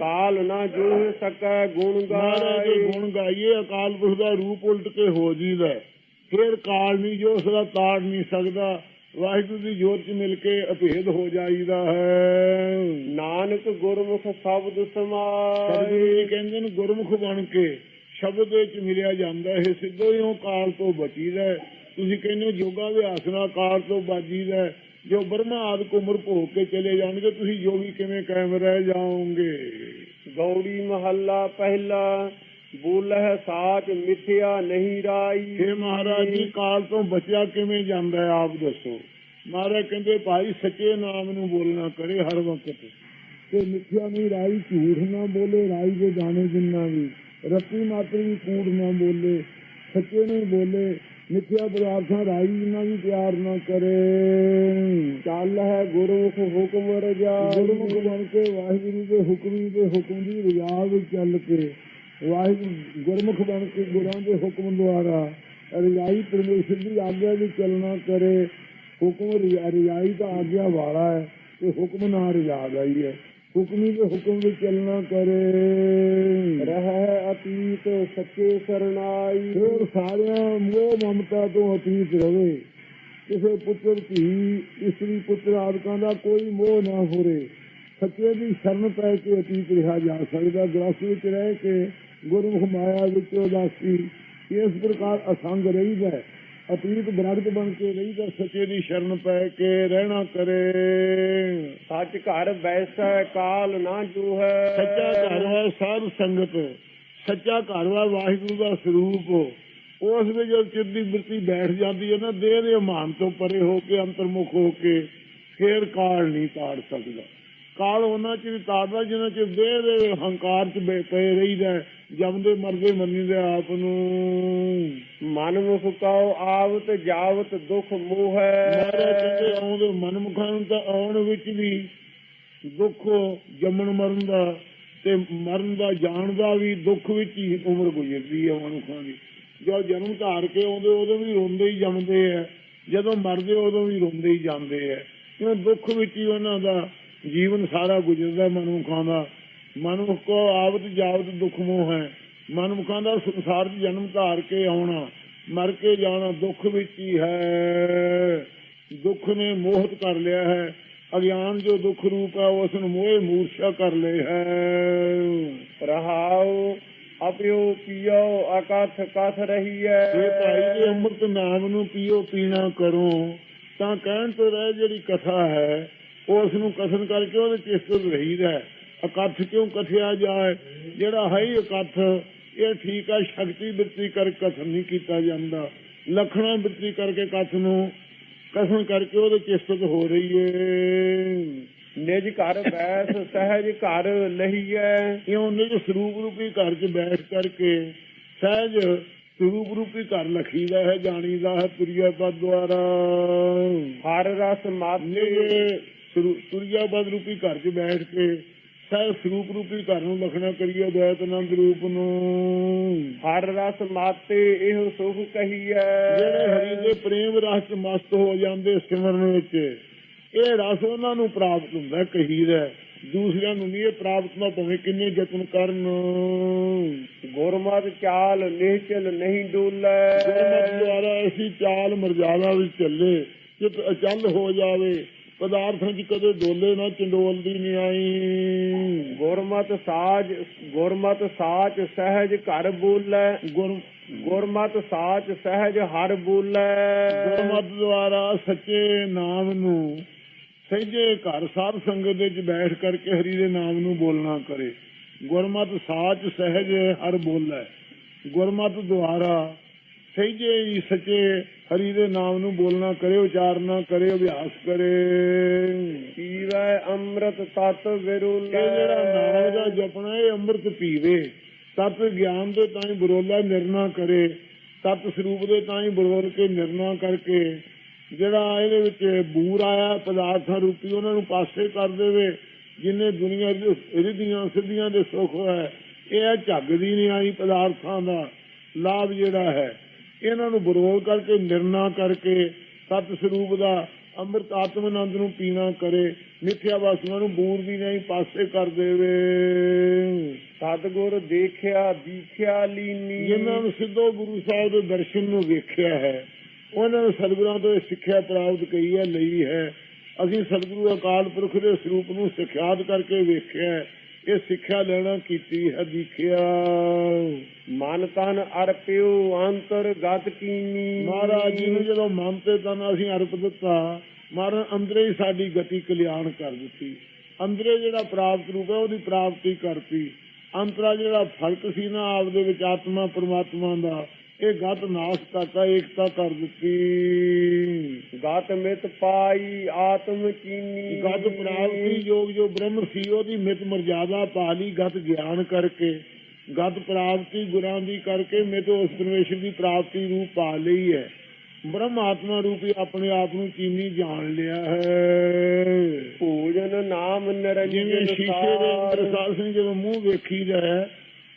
ਕਾਲ ਨਾ ਜੋ ਸਕੈ ਗੁਣ ਗਾਏ। ਗੁਣ ਗਾਈਏ ਅਕਾਲ ਪੁਰਖ ਦਾ ਰੂਪ ਉਲਟ ਕੇ ਹੋ ਜੀਦਾ। ਫੇਰ ਕਾਲ ਨਹੀਂ ਜੋ ਉਸਦਾ ਤਾੜ ਨਹੀਂ ਸਕਦਾ। ਵਾਹਿਗੁਰੂ ਦੀ ਜੋਤ ਚ ਮਿਲ ਕੇ ਅਭੇਦ ਹੋ ਜਾਈਦਾ ਹੈ ਨਾਨਕ ਗੁਰਮੁਖ ਸ਼ਬਦ ਸਤਿਗੁਰੂ ਸਮਾਏ ਜੀ ਕਹਿੰਦੇ ਨੇ ਗੁਰਮੁਖ ਬਣ ਕੇ ਸ਼ਬਦ ਵਿੱਚ ਮਿਲਿਆ ਜਾਂਦਾ ਹੈ ਸਿੱਧੋ ਹੀ ਉਹ ਕਾਲ ਤੋਂ ਬਚੀਦਾ। ਤੁਸੀਂ ਕਹਿੰਦੇ ਹੋ ਯੋਗਾ ਅਭਿਆਸ ਨਾਲ ਕਾਲ ਤੋਂ ਬਾਜੀਦਾ ਹੈ। ਜੋ ਬਰਮਾ ਆਦਿ ਉਮਰ ਭੋਗ ਕੇ ਚਲੇ ਜਾਣਗੇ ਤੁਸੀਂ ਯੋਗੀ ਕਿਵੇਂ ਕਾਇਮ ਰਹਿ ਜਾਓਗੇ ਗੌੜੀ ਮਹੱਲਾ ਪਹਿਲਾ ਬੋਲਹਿ ਸਾਚ ਮਿਥਿਆ ਨਹੀਂ ਰਾਈ। हे ਮਹਾਰਾਜ ਜੀ ਕਾਲ ਤੋਂ ਬਚਿਆ ਕਿਵੇਂ ਜਾਂਦਾ ਹੈ ਆਪ ਦੱਸੋ। ਮਹਾਰਾਜ ਕਹਿੰਦੇ ਭਾਈ ਸੱਚੇ ਨਾਮ ਨੂੰ ਬੋਲਣਾ ਕਰੇ ਹਰ ਵਕਤ। ਤੇ ਮਿੱਥਿਆ ਨਹੀਂ ਰਾਈ ਝੂਠ ਨਾ ਬੋਲੇ ਰਾਈ ਦੇ ਦਾਣੇ ਜਿੰਨਾ ਵੀ। ਰੱਤੀ ਮਾਤਰ ਵੀ ਕੂੜ ਨਾ ਬੋਲੇ ਸੱਚੇ ਨਹੀਂ ਬੋਲੇ ਮਿੱਥਿਆ ਪਦਾਰਥਾਂ ਰਾਈ ਜਿੰਨਾ ਵੀ ਪਿਆਰ ਨਾ ਕਰੇ। ਚੱਲ ਹੈ ਗੁਰਮੁਖ ਹੁਕਮ ਰਜਾ ਗੁਰਮੁਖ ਬਣ ਕੇ ਵਾਹਿਗੁਰੂ ਦੇ ਹੁਕਮ ਦੇ ਹੁਕਮ ਦੀ ਰਜਾ ਵਿੱਚ ਚੱਲ ਕੇ ਵਾਹਿਗੁਰੂ ਗੁਰਮੁਖ ਬਣ ਕੇ ਗੁਰਾਂ ਦੇ ਹੁਕਮ ਦੁਆਰਾ ਰਜਾਈ ਪਰਮੇਸ਼ਰ ਦੀ ਆਗਿਆ ਵਿੱਚ ਚੱਲਣਾ ਕਰੇ। ਹੁਕਮ ਰਿਆ- ਰਜਾਈ ਤਾਂ ਆਗਿਆ ਵਾਲਾ ਹੈ ਤੇ ਹੁਕਮ ਨਾ ਰਜਾ ਗਈ ਹੈ। ਹੁਕਮੀ ਦੇ ਹੁਕਮ ਵਿੱਚ ਚੱਲਣਾ ਕਰੇ। ਰਹਿ ਅਤੀਤ ਸੱਚੇ ਸਰਨਾਈ ਫਿਰ ਸਾਰਿਆਂ ਮੋਹ ਮਮਤਾ ਤੋਂ ਅਤੀਤ ਰਵੇ। ਕਿਸੇ ਪੁੱਤਰ ਧੀ ਇਸਤਰੀ ਪੁੱਤਰ ਆਦਿਕਾਂ ਦਾ ਕੋਈ ਮੋਹ ਨਾ ਹੋਰੇ। ਸੱਚੇ ਦੀ ਸ਼ਰਨ ਪੈ ਕੇ ਅਤੀਤ ਰਿਹਾ ਜਾ ਸਕਦਾ। ਗ੍ਰਸਤ ਵਿੱਚ ਰਹਿ ਕੇ ਗੁਰਮੁਖ ਮਾਇਆ ਵਿੱਚ ਉਦਾਸੀ ਇਸ ਪ੍ਰਕਾਰ ਅਸੰਗ ਰਹੀਦਾ ਹੈ। ਅਤੀਤ ਬਰਗਤ ਬਣ ਕੇ ਰਹੀਦਾ ਸੱਚੇ ਦੀ ਸ਼ਰਨ ਪੈ ਕੇ ਰਹਿਣਾ ਕਰੇ। ਸੱਚ ਘਰ ਬੈਸੈ ਕਾਲ ਨਾ ਜੂਹੈ। ਸੱਚਾ ਘਰ ਹੈ ਸਾਧ ਸੰਗਤ। ਸੱਚਾ ਘਰ ਹੈ ਵਾਹਿਗੁਰੂ ਦਾ ਸਰੂਪ। ਉਸ ਵਿੱਚ ਜਦ ਚਿੱਤ ਦੀ ਬਿਰਤੀ ਬੈਠ ਜਾਂਦੀ ਹੈ ਨਾ ਦੇਹ ਦੇ ਮਾਨ ਤੋਂ ਪਰੇ ਹੋ ਕੇ ਅੰਤਰਮੁਖ ਹੋ ਕੇ ਫੇਰ ਕਾਲ ਨਹੀਂ ਤਾੜ ਸਕਦਾ। ਕਾਲ ਉਹਨਾਂ ਚ ਵੀ ਤਾੜਦਾ ਜਿਨ੍ਹਾਂ ਚ ਦੇਹ ਦੇ ਹੰਕਾਰ ਚ ਪਏ ਰਹੀਦਾ ਹੈ, ਜੰਮਦੇ ਮਰਦੇ ਮੰਨੀਦੇ ਆਪ ਨੂੰ। ਮਨ ਮੁਖ ਕਉ ਆਵਤ ਜਾਵਤ ਦੁਖ ਮੋਹੈ ਮਹਾਰਾਜ ਕਹਿੰਦੇ ਆਉਂਦੇ ਮਨਮੁਖਾਂ ਨੂੰ ਤਾਂ ਆਉਣ ਵਿੱਚ ਵੀ ਦੁੱਖ ਜੰਮਣ ਮਰਨ ਦਾ ਤੇ ਮਰਨ ਦਾ ਜਾਣ ਦਾ ਵੀ ਦੁੱਖ ਵਿੱਚ ਹੀ ਉਮਰ ਗੁਜ਼ਰਦੀ ਹੈ ਮਨੁੱਖਾਂ ਦੀ। ਜਦੋਂ ਜਨਮ ਧਾਰ ਕੇ ਆਉਂਦੇ ਉਦੋਂ ਵੀ ਰੋਂਦੇ ਹੀ ਜੰਮਦੇ ਆ ਜਦੋਂ ਮਰਦੇ ਉਦੋਂ ਵੀ ਰੋਂਦੇ ਹੀ ਜਾਂਦੇ ਆ ਕਿਉਂ ਦੁੱਖ ਵਿੱਚ ਹੀ ਉਹਨਾਂ ਦਾ ਜੀਵਨ ਸਾਰਾ ਗੁਜ਼ਰਦਾ ਮਨੁੱਖਾਂ ਦਾ। ਮਨੁੱਖ ਕੋ ਆਵਤ ਜਾਵਤ ਦੁੱਖ ਮੋਹ ਹੈ। ਮਨੁੱਖਾਂ ਦਾ ਸੰਸਾਰ 'ਚ ਜਨਮ ਧਾਰ ਕੇ ਆਉਣਾ ਮਰ ਕੇ ਜਾਣਾ ਦੁੱਖ ਵਿੱਚ ਹੀ ਹੈ। ਦੁੱਖ ਨੇ ਮੋਹਿਤ ਕਰ ਲਿਆ ਹੈ। ਅਗਿਆਨ ਜੋ ਦੁੱਖ ਰੂਪ ਹੈ ਉਸ ਨੂੰ ਮੋਹ ਮੂਰਛਾ ਕਰ ਲਿਆ ਹੈ। ਰਹਾਉ ਅਪਿਓ ਪੀਓ ਅਕਥ ਕਥ ਰਹੀਐ ਇਹ ਭਾਈ ਦੇ ਅੰਮ੍ਰਿਤ ਨਾਮ ਨੂੰ ਪੀਓ ਪੀਣਾ ਕਰੋ ਤਾਂ ਕਹਿਣ ਤੋਂ ਰਹਿ ਜਿਹੜੀ ਕਥਾ ਹੈ ਉਸ ਨੂੰ ਕਥਨ ਕਰਕੇ ਉਹਦੇ ਚਿਸਤ ਰਹੀਦਾ ਹੈ। ਇਕੱਠ ਕਿਉਂ ਕਥਿਆ ਜਾਏ? ਜਿਹੜਾ ਹੈ ਹੀ ਇਕੱਠ ਇਹ ਠੀਕ ਹੈ ਸ਼ਕਤੀ ਬਿਰਤੀ ਕਰ ਕਥਨ ਨਹੀਂ ਕੀਤਾ ਜਾਂਦਾ। ਲਖਣਾ ਬਿਰਤੀ ਕਰਕੇ ਕਥ ਨੂੰ ਕਥਨ ਕਰਕੇ ਉਹਦੇ ਚਿਸਤ ਹੋ ਰਹੀ ਏ। ਨਿਜ ਘਰ ਬੈਸ ਸਹਿਜ ਘਰ ਲਹੀਐ। ਇਉਂ ਨਿਜ ਸਰੂਪ ਰੂਪੀ ਘਰ 'ਚ ਬੈਠ ਕਰਕੇ ਸਹਿਜ ਸਰੂਪ ਰੂਪੀ ਘਰ ਲਖੀਦਾ ਹੈ ਜਾਣੀਦਾ ਹੈ ਤੁਰਿਆ ਪਦ ਦੁਆਰਾ। ਹਰ ਰਸ ਮਾਤੇ ਨਿਜ ਸਰੂ- ਤੁਰਿਆ ਪਦ ਰੂਪੀ ਘਰ 'ਚ ਬੈਠ ਕੇ ਸਹਿਜ ਸਰੂਪ ਰੂਪੀ ਘਰ ਨੂੰ ਲਖਣਾ ਕਰੀਏ ਦਇਤ ਆਨੰਦ ਰੂਪ ਨੂੰ। ਹਰ ਰਸ ਮਾਤੇ ਇਹੋ ਸੁਖ ਕਹੀਐ। ਜਿਹੜੇ ਹਰੀ ਦੇ ਪ੍ਰੇਮ ਰਸ 'ਚ ਮਸਤ ਹੋ ਜਾਂਦੇ ਸਿਮਰਨ ਵਿੱਚ ਇਹ ਰਸ ਉਹਨਾਂ ਨੂੰ ਪ੍ਰਾਪਤ ਹੁੰਦਾ ਕਹੀਦਾ ਦੂਸਰਿਆਂ ਨੂੰ ਨਹੀਂ ਇਹ ਪ੍ਰਾਪਤ ਨਾ ਭਾਵੇਂ ਕਿੰਨੇ ਯਤਨ ਕਰਨ। ਗੁਰਮਤਿ ਚਾਲ ਨਿਹਚਲ ਨਹੀਂ ਡੋਲੈ। ਗੁਰਮਤਿ ਦੁਆਰਾ ਐਸੀ ਚਾਲ ਮਰਜ਼ਾਦਾ ਵਿੱਚ ਚੱਲੇ ਚਿਤ ਅਚਲ ਹੋ ਜਾਵੇ ਪਦਾਰਥਾਂ 'ਚ ਕਦੇ ਡੋਲੇ ਨਾ ਚੰਡੋਲਦੀ ਨਹੀਂ ਆਈ ਗੁਰਮਤਿ ਸਾਜ ਗੁਰਮਤਿ ਸਾਚ ਸਹਿਜ ਘਰ ਬੋਲੈ। ਗੁਰ, ਗੁਰਮਤਿ ਸਾਚ ਸਹਿਜ ਹਰ ਬੋਲੈ। ਗੁਰਮਤਿ ਦੁਆਰਾ ਸੱਚੇ ਨਾਮ ਨੂੰ ਸਹਿਜੇ ਘਰ ਸਾਧ ਸੰਗਤ ਦੇ ਵਿੱਚ ਬੈਠ ਕਰਕੇ ਹਰੀ ਦੇ ਨਾਮ ਨੂੰ ਬੋਲਣਾ ਕਰੇ। ਗੁਰਮਤ ਸਾਚ ਸਹਿਜ ਹਰ ਬੋਲੇ। ਗੁਰਮਤਿ ਦੁਆਰਾ ਸਹਿਜੇ ਹੀ ਸੱਚੇ ਹਰੀ ਦੇ ਨਾਮ ਨੂੰ ਬੋਲਣਾ ਕਰੇ ਉਚਾਰਨਾ ਕਰੇ ਅਭਿਆਸ ਕਰੇ। ਪੀਵੈ ਅੰਮ੍ਰਿਤ ਤਤ ਵਿਰੁਲੈ ਜਿਹੜਾ ਨਾਮ ਦਾ ਜਪਣਾ ਇਹ ਅੰਮ੍ਰਿਤ ਪੀਵੇ। ਤਤ ਗਿਆਨ ਦੇ ਤਾਂ ਹੀ ਬਰੋਲਾ ਨਿਰਣਾ ਕਰੇ। ਤਤ ਸਰੂਪ ਦੇ ਤਾਂ ਹੀ ਬਰੋਲ ਕੇ ਨਿਰਣਾ ਕਰਕੇ ਜਿਹੜਾ ਇਹਦੇ ਵਿੱਚ ਬੂਰ ਆਇਆ ਪਦਾਰਥਾਂ ਰੂਪੀ ਉਹਨਾਂ ਨੂੰ ਪਾਸੇ ਕਰ ਦੇਵੇ ਜਿੰਨੇ ਦੁਨੀਆ ਦੀ ਰਿਧੀਆਂ ਸਿੱਧੀਆਂ ਦੇ ਸੁੱਖ ਹੈ ਇਹ ਝੱਗਦੀ ਨਹੀਂ ਆਈ ਪਦਾਰਥਾਂ ਦਾ ਲਾਭ ਜਿਹੜਾ ਹੈ। ਇਹਨਾਂ ਨੂੰ ਬਰੋਲ ਕਰਕੇ ਨਿਰਣਾ ਕਰਕੇ ਤਤ ਸਰੂਪ ਦਾ ਅੰਮ੍ਰਿਤ ਆਤਮ ਆਨੰਦ ਨੂੰ ਪੀਣਾ ਕਰੇ ਮਿੱਥਿਆ ਵਸੂਆਂ ਨੂੰ ਬੂਰ ਵੀ ਨਹੀਂ ਪਾਸੇ ਕਰ ਦੇਵੇ। ਸਤਗੁਰ ਦੇਖਿਆ ਦੀਖਿਆ ਲੀਨੀ। ਜਿਨ੍ਹਾਂ ਨੂੰ ਸਿੱਧੋ ਗੁਰੂ ਸਾਹਿਬ ਦੇ ਦਰਸ਼ਨ ਨੂੰ ਵੇਖਿਆ ਹੈ ਉਹਨਾਂ ਨੇ ਸਤਿਗੁਰਾਂ ਤੋਂ ਇਹ ਸਿੱਖਿਆ ਪ੍ਰਾਪਤ ਕਈ ਹੈ ਲਈ ਹੈ। ਅਸੀਂ ਸਤਿਗੁਰੂ ਅਕਾਲ ਪੁਰਖ ਦੇ ਸਰੂਪ ਨੂੰ ਸਿਖਿਆਤ ਕਰਕੇ ਵੇਖਿਆ ਹੈ। ਇਹ ਸਿੱਖਿਆ ਲੈਣਾ ਕੀਤੀ ਹੈ ਦੀਖਿਆ। ਮਨ ਤਨ ਅਰਪਿਓ ਅੰਤਰ ਗਤ ਕੀਨੀ ਮਹਾਰਾਜ ਜੀ ਨੂੰ ਜਦੋਂ ਮਨ ਤੇ ਤਨ ਅਸੀਂ ਅਰਪ ਦਿੱਤਾ ਮਹਾਰਾਜ ਅੰਦਰੇ ਹੀ ਸਾਡੀ ਗਤੀ ਕਲਿਆਣ ਕਰ ਦਿੱਤੀ। ਅੰਦਰੇ ਜਿਹੜਾ ਪ੍ਰਾਪਤ ਰੂਪ ਹੈ ਉਹਦੀ ਪ੍ਰਾਪਤੀ ਕਰਤੀ। ਅੰਤਰਾ ਜਿਹੜਾ ਫ਼ਰਕ ਸੀ ਨਾ ਆਪ ਦੇ ਵਿੱਚ ਆਤਮਾ ਪਰਮਾਤਮਾ ਦਾ ਇਹ ਗਤ ਨਾਸ਼ ਕਰਤਾ ਏਕਤਾ ਕਰ ਦਿੱਤੀ। ਗਤ ਮਿਤ ਪਾਈ ਆਤਮ ਕੀਨੀ। ਗਤ ਪ੍ਰਾਪਤੀ ਯੋਗ ਜੋ ਬ੍ਰਹਮ ਸੀ ਉਹਦੀ ਮਿਤ ਮਰਜ਼ਾਦਾ ਪਾ ਲਈ ਗਤ ਗਿਆਨ ਕਰਕੇ। ਗਤ ਪ੍ਰਾਪਤੀ ਗੁਰਾਂ ਦੀ ਕਰਕੇ ਮਿਤ ਉਸ ਪਰਮੇਸ਼ਰ ਦੀ ਪ੍ਰਾਪਤੀ ਰੂਪ ਪਾ ਲਈ ਹੈ। ਬ੍ਰਹਮ ਆਤਮਾ ਰੂਪੀ ਆਪਣੇ ਆਪ ਨੂੰ ਚੀਨੀ ਜਾਣ ਲਿਆ ਹੈ। ਭੋਜਨ ਨਾਮ ਨਿਰੰਜਨ ਸ਼ੀਸ਼ੇ ਦੇ ਅੰਦਰ ਸਾਧ ਸਿੰਘ ਜਦੋਂ ਮੂੰਹ ਵੇਖੀਦਾ ਹੈ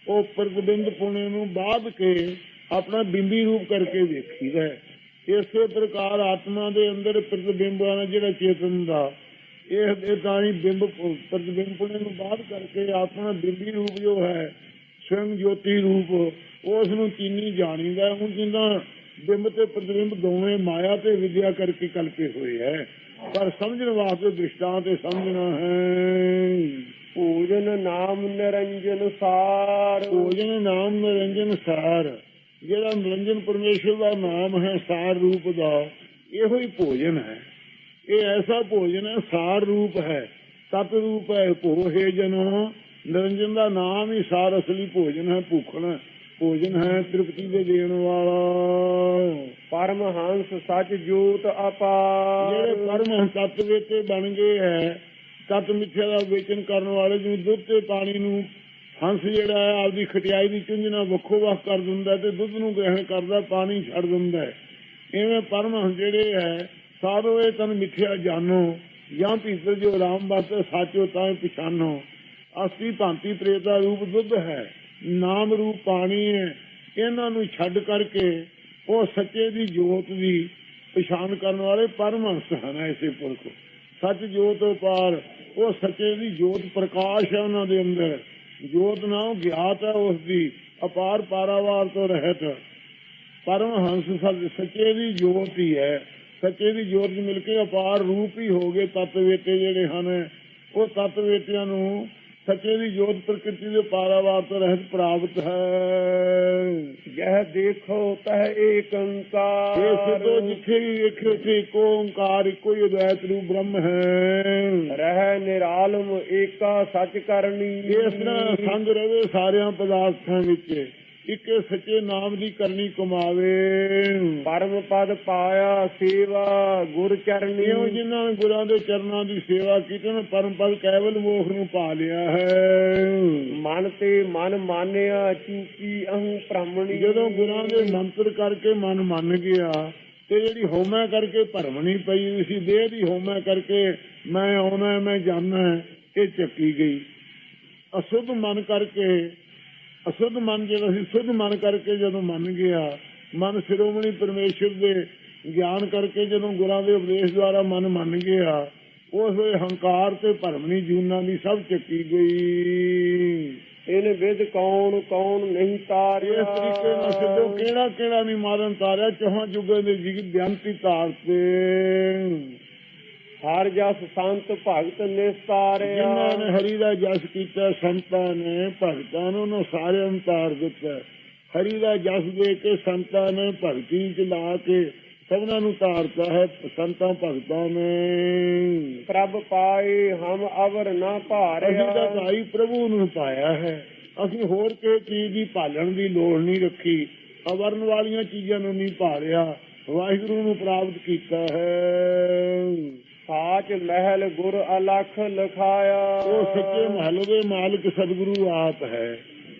ਉਹ ਪ੍ਰਤਿਬਿੰਬ ਪੁਣੇ ਨੂੰ ਬਾਅਦ ਕੇ ਆਪਣਾ ਬਿੰਬੀ ਰੂਪ ਕਰਕੇ ਵੇਖੀਦਾ ਹੈ। ਇਸੇ ਪ੍ਰਕਾਰ ਆਤਮਾ ਦੇ ਅੰਦਰ ਪ੍ਰਤਿਬਿੰਬਾਂ ਦਾ ਜਿਹੜਾ ਚੇਤਨ ਦਾ ਇਹ ਇਹ ਤਾਂ ਹੀ ਬਿੰਬ ਪ੍ਰਤਿਬਿੰਬ ਪੁਣੇ ਨੂੰ ਬਾਅਦ ਕਰਕੇ ਆਪਣਾ ਬਿੰਬੀ ਰੂਪ ਜੋ ਹੈ ਸਵਯੰ ਜੋਤੀ ਰੂਪ ਉਸ ਨੂੰ ਚੀਨੀ ਜਾਣੀਦਾ ਹੁਣ ਜਿੰਦਾ ਬਿੰਬ ਤੇ ਪ੍ਰਤਿਬਿੰਬ ਦੋਵੇਂ ਮਾਇਆ ਤੇ ਵਿਦਿਆ ਕਰਕੇ ਕਲਪੇ ਹੋਏ ਹੈ। ਪਰ ਸਮਝਣ ਵਾਸਤੇ ਦ੍ਰਿਸ਼ਟਾਂਤ ਤੇ ਸਮਝਣਾ ਹੈ। ਭੋਜਨ ਨਾਮ ਨਿਰੰਜਨ ਸਾਰ। ਭੋਜਨ ਨਾਮ ਨਿਰੰਜਨ ਸਾਰ। ਜਿਹੜਾ ਨਿਰੰਜਨ ਪਰਮੇਸ਼ਰ ਦਾ ਨਾਮ ਹੈ ਸਾਰ ਰੂਪ ਦਾ ਇਹੋ ਹੀ ਭੋਜਨ ਹੈ। ਇਹ ਐਸਾ ਭੋਜਨ ਹੈ ਸਾਰ ਰੂਪ ਹੈ ਤਤ ਰੂਪ ਹੈ ਭੋਹੇ ਜਨੋ। ਨਿਰੰਜਨ ਦਾ ਨਾਮ ਹੀ ਸਾਰ ਅਸਲੀ ਭੋਜਨ ਹੈ ਭੁੱਖਣ ਭੋਜਨ ਹੈ ਤ੍ਰਿਪਤੀ ਦੇ ਦੇਣ ਵਾਲਾ। ਪਰਮ ਹੰਸ ਸੱਚ ਜੋਤ ਅਪਾਰ। ਜਿਹੜੇ ਪਰਮ ਤੱਤ ਵਿੱਚ ਬਣ ਗਏ ਹੈ ਤਤ ਮਿੱਥਿਆ ਦਾ ਵੇਚਨ ਕਰਨ ਵਾਲੇ ਜਿਵੇਂ ਦੁੱਧ ਤੇ ਪਾਣੀ ਨੂੰ ਹੰਸ ਜਿਹੜਾ ਹੈ, ਆਪਦੀ ਖਟਿਆਈ ਦੀ ਚੁੰਝਣਾ ਵੱਖੋ ਵੱਖ ਕਰ ਦਿੰਦਾ ਤੇ ਦੁੱਧ ਨੂੰ ਗ੍ਰਹਿਣ ਕਰਦਾ, ਪਾਣੀ ਛੱਡ ਦਿੰਦਾ ਹੈ। ਇਵੇਂ ਜਿਹੜੇ ਹੈ, ਸਾਰੋ ਇਹ ਤਨ ਮਿੱਥਿਆ ਜਾਣੋ, ਜਾਂ ਭੀਤਰ ਜੋ ਰਾਮ ਬਸ ਸਾਚੋ ਤਾਂ ਪਛਾਨੋ ਅਸਲੀ ਭਾਂਤੀ ਪ੍ਰੇਤ ਦਾ ਰੂਪ ਦੁੱਧ ਹੈ, ਨਾਮ ਰੂਪ ਪਾਣੀ ਹੈ। ਇਹਨਾਂ ਨੂੰ ਛੱਡ ਕਰਕੇ ਉਹ ਸੱਚੇ ਦੀ ਜੋਤ ਦੀ ਪਛਾਣ ਕਰਨ ਵਾਲੇ ਪਰਮਹੰਸ ਹਨ ਐਸੇ ਪੁਰਖ। ਸੱਚ ਜੋਤ ਪਾਰ ਉਹ ਸੱਚੇ ਦੀ ਜੋਤ ਪ੍ਰਕਾਸ਼ ਹੈ ਉਹਨਾਂ ਦੇ ਅੰਦਰ। ਜੋਤ ਨਾ ਉਹ ਗਿਆਤ ਹੈ ਉਸ ਦੀ ਅਪਾਰ ਪਾਰਾਵਾਰ ਤੋਂ ਰਹਿਤ। ਪਰਮ ਹੰਸ ਸੱਚੇ ਦੀ ਜੋਤ ਹੀ ਹੈ। ਸੱਚੇ ਦੀ ਜੋਤ ਚ ਮਿਲ ਕੇ ਅਪਾਰ ਰੂਪ ਹੀ ਹੋ ਗਏ ਤੱਤ ਵੇਤੇ ਜਿਹੜੇ ਹਨ। ਉਹ ਤੱਤ ਵੇਤਿਆਂ ਨੂੰ ਸੱਚੇ ਦੀ ਜੋਤ ਪ੍ਰਕਿਰਤੀ ਦੇ ਪਾਰਾਵਾਰ ਤੋਂ ਰਹਿਤ ਪ੍ਰਾਪਤ ਹੈ। ਜਹ ਦੇਖੋ ਤਹ ਏਕ ਇਹ ਓੰਕਾਰ ਸਿੱਧੋ ਜਿੱਥੇ ਵੀ ਵੇਖੇ ਉੱਥੇ ਇੱਕੋ ਓੰਕਾਰ ਇੱਕੋ ਹੀ ਅਦਵੈਤ ਰੂਪ ਬ੍ਰਹਮ ਹੈ। ਰਹਿ ਨਿਰਾਲਮ ਏਕਾ ਸੱਚ ਕਰਨੀ ਇਸ ਤਰ੍ਹਾਂ ਸੰਗ ਰਵੇ ਸਾਰਿਆਂ ਪਦਾਰਥਾਂ ਵਿੱਚ। ਇੱਕੇ ਸੱਚੇ ਨਾਮ ਦੀ ਕਰਨੀ ਕਮਾਵੇ। ਪਰਮ ਪਦ ਪਾਇਆ ਸੇਵਾ ਗੁਰ ਚਰਨੀ। ਇਉਂ ਜਿਨ੍ਹਾਂ ਨੇ ਗੁਰਾਂ ਦੇ ਚਰਨਾਂ ਦੀ ਸੇਵਾ ਕੀਤੀ ਨਾ ਪਰਮ ਪਦ ਕੈਵਲ ਮੋਖ ਨੂੰ ਪਾ ਲਿਆ ਹੈ। ਮਨ ਤੇ ਮਨ ਮਾਨਿਆ ਚੂਕੀ ਅਹੰ ਭ੍ਰਮਣੀ ਜਦੋਂ ਗੁਰਾਂ ਦੇ ਮੰਤਰ ਕਰਕੇ ਮਨ ਮੰਨ ਗਿਆ ਤੇ ਜਿਹੜੀ ਹਉਮੈ ਕਰਕੇ ਭਰਮਣੀ ਪਈ ਹੋਈ ਸੀ ਦੇਹ ਦੀ ਹਉਮੈ ਕਰਕੇ ਮੈਂ ਆਉਣਾ ਮੈਂ ਜਾਣਾ ਇਹ ਚੱਕੀ ਗਈ। ਅਸੁੱਧ ਮਨ ਕਰਕੇ ਅਸੁੱਧ ਮਨ ਜਿਹੜਾ ਸੀ ਸੁੱਧ ਮਨ ਕਰਕੇ ਜਦੋਂ ਮੰਨ ਗਿਆ ਮਨ ਸ਼੍ਰੋਮਣੀ ਪਰਮੇਸ਼ਰ ਦੇ ਗਿਆਨ ਕਰਕੇ ਜਦੋਂ ਗੁਰਾਂ ਦੇ ਉਪਦੇਸ਼ ਦੁਆਰਾ ਮਨ ਮੰਨ ਗਿਆ ਉਸ ਵੇਲੇ ਹੰਕਾਰ ਤੇ ਭਰਮਣੀ ਜੂਨਾਂ ਦੀ ਸਭ ਚੱਕੀ ਗਈ। ਇਨ ਵਿਦ ਕੌਣ ਕੌਣ ਨਹੀਂ ਤਾਰਿਆ? ਇਸ ਤਰੀਕੇ ਨਾਲ ਸਿੱਧੋ ਕਿਹੜਾ ਕਿਹੜਾ ਨਹੀਂ ਮਾਰਨ ਤਾਰਿਆ ਚੌਹਾਂ ਜੁਗਾਂ ਦੇ ਜੀ ਬਿਆੰਤੀ ਤਾਰ ਤੇ। ਹਰ ਜਸ ਸੰਤ ਭਗਤ ਨਿਸਤਾਰਿਆ ਜਿਨ੍ਹਾਂ ਨੇ ਹਰੀ ਦਾ ਜਸ ਕੀਤਾ ਸੰਤਾਂ ਨੇ ਭਗਤਾਂ ਨੂੰ ਉਹਨਾਂ ਸਾਰਿਆਂ ਨੂੰ ਤਾਰ ਦਿੱਤਾ। ਹਰੀ ਦਾ ਜਸ ਦੇ ਕੇ ਸੰਤਾਂ ਨੇ ਭਗਤੀ ਚ ਲਾ ਕੇ ਸਭਨਾਂ ਨੂੰ ਤਾਰਤਾ ਹੈ ਸੰਤਾਂ ਭਗਤਾਂ ਨੇ। ਪ੍ਰਭ ਪਾਏ ਹਮ ਅਵਰ ਨਾ ਅਸੀਂ ਤਾਂ ਭਾਰਿਆ ਭਾਈ ਪ੍ਰਭੂ ਨੂੰ ਪਾਇਆ ਹੈ। ਅਸੀਂ ਹੋਰ ਕਿਸੇ ਚੀਜ਼ ਦੀ ਭਾਲਣ ਦੀ ਲੋੜ ਨਹੀਂ ਰੱਖੀ। ਅਵਰਨ ਵਾਲੀਆਂ ਚੀਜ਼ਾਂ ਨੂੰ ਨਹੀਂ ਭਾਲਿਆ। ਵਾਹਿਗੁਰੂ ਨੂੰ ਪ੍ਰਾਪਤ ਕੀਤਾ ਹੈ। ਸਾਚ ਮਹਿਲ ਗੁਰ ਅਲਖ ਲਖਾਇਆ। ਉਹ ਸੱਚੇ ਮਹੱਲ ਦੇ ਮਾਲਕ ਸਤਿਗੁਰੂ ਆਪ ਹੈ।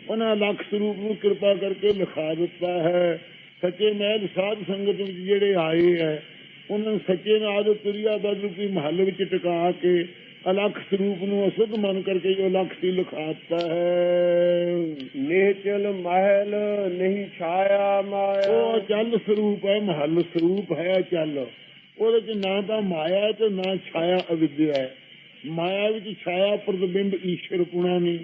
ਉਹਨਾਂ ਲੱਖ ਸਰੂਪ ਨੂੰ ਕਿਰਪਾ ਕਰਕੇ ਲਿਖਾ ਦਿੱਤਾ ਹੈ। ਸੱਚੇ ਮਹਿਲ ਸਾਧ ਸੰਗਤ ਵਿੱਚ ਜਿਹੜੇ ਆਏ ਹੈ ਉਹਨਾਂ ਨੂੰ ਸੱਚੇ ਨਾਲ ਤੁਰਿਆ ਬਦਰੂਪੀ ਮਹੱਲ ਵਿੱਚ ਟਿਕਾ ਕੇ ਅਲੱਖ ਸਰੂਪ ਨੂੰ ਅਸੁੱਧ ਮੰਨ ਕਰਕੇ ਜੋ ਲੱਖ ਸੀ ਲਿਖਾਤਾ ਹੈ। ਨਿਹਚਲ ਮਹਿਲ ਨਹੀਂ ਛਾਇਆ ਮਾਇਆ। ਉਹ ਚੱਲ ਸਰੂਪ ਹੈ ਮਹੱਲ ਸਰੂਪ ਹੈ ਚੱਲ ਉਹਦੇ ਚ ਨਾ ਤਾਂ ਮਾਇਆ ਤੇ ਨਾ ਛਾਇਆ ਅਵਿਦਿਆ ਹੈ। ਮਾਇਆ ਵਿੱਚ ਛਾਇਆ ਪ੍ਰਤਿਬਿੰਬ ਈਸ਼ਵਰ ਪੁਣਾ ਨਹੀਂ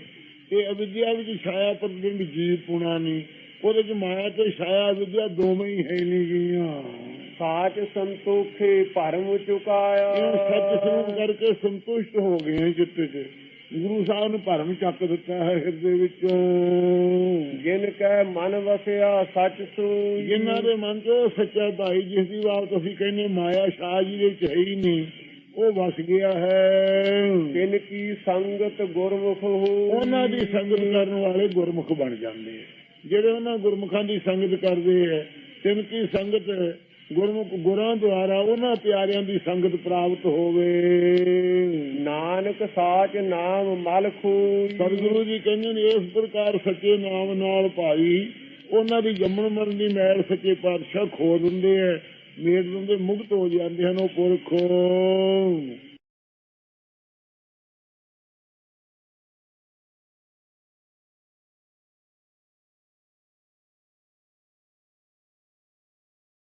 ਤੇ ਅਵਿਦਿਆ ਵਿੱਚ ਛਾਇਆ ਪ੍ਰਤਿਬਿੰਬ ਜੀਵ ਪੁਣਾ ਨਹੀਂ। ਉਹਦੇ ਚ ਮਾਇਆ ਤੇ ਛਾਇਆ ਅਵਿਦਿਆ ਦੋਵੇਂ ਹੀ ਹੈ ਨਹੀਂ ਗਈਆਂ। ਸਾਚ ਸੰਤੋਖੇ ਭਰਮ ਚੁਕਾਇਆ। ਇਹ ਸੱਚ ਸਰੂਪ ਕਰਕੇ ਸੰਤੁਸ਼ਟ ਹੋ ਗਏ ਚਿੱਤੇ 'ਚ। ਗੁਰੂ ਸਾਹਿਬ ਨੇ ਭਰਮ ਚੱਕ ਦਿੱਤਾ ਹੈ ਹਿਰਦੇ ਵਿੱਚੋਂ। ਜਿਨ ਕੈ ਮਨ ਵਸਿਆ ਸਚ ਸੂਈ। ਜਿਨ੍ਹਾਂ ਦੇ ਮਨ 'ਚ ਸੱਚਾ ਭਾਈ ਜਿਸ ਦੀ ਬਾਤ ਅਸੀਂ ਕਹਿੰਦੇ ਮਾਇਆ ਸ਼ਾਹ ਜੀ ਦੇ ਚ ਹੈ ਹੀ ਨਹੀਂ ਉਹ ਵਸ ਗਿਆ ਹੈ। ਤਿਨ ਕੀ ਸੰਗਤ ਗੁਰਮੁਖ ਹੋ ਉਹਨਾਂ ਦੀ ਸੰਗਤ ਕਰਨ ਵਾਲੇ ਗੁਰਮੁਖ ਬਣ ਜਾਂਦੇ ਜਿਹੜੇ ਉਹਨਾਂ ਗੁਰਮੁਖਾਂ ਦੀ ਸੰਗਤ ਕਰਦੇ ਆ ਤਿਨ ਕੀ ਸੰਗਤ ਗੁਰਮੁਖ ਗੁਰਾਂ ਦੁਆਰਾ ਉਹਨਾਂ ਪਿਆਰਿਆਂ ਦੀ ਸੰਗਤ ਪ੍ਰਾਪਤ ਹੋਵੇ। ਨਾਨਕ ਸਾਚ ਨਾਮ ਮਲ ਖੋਈ ਸਤਿਗੁਰੂ ਜੀ ਕਹਿੰਦੇ ਨੇ ਇਸ ਪ੍ਰਕਾਰ ਸੱਚੇ ਨਾਮ ਨਾਲ ਭਾਈ ਉਹਨਾਂ ਦੀ ਜੰਮਣ ਮਰਨ ਦੀ ਮੈਲ ਸੱਚੇ ਪਾਤਸ਼ਾਹ ਖੋ ਦਿੰਦੇ ਆ। ਮੇਰ ਦਿੰਦੇ ਮੁਕਤ ਹੋ ਜਾਂਦੇ ਹਨ ਉਹ ਪੁਰਖੋ।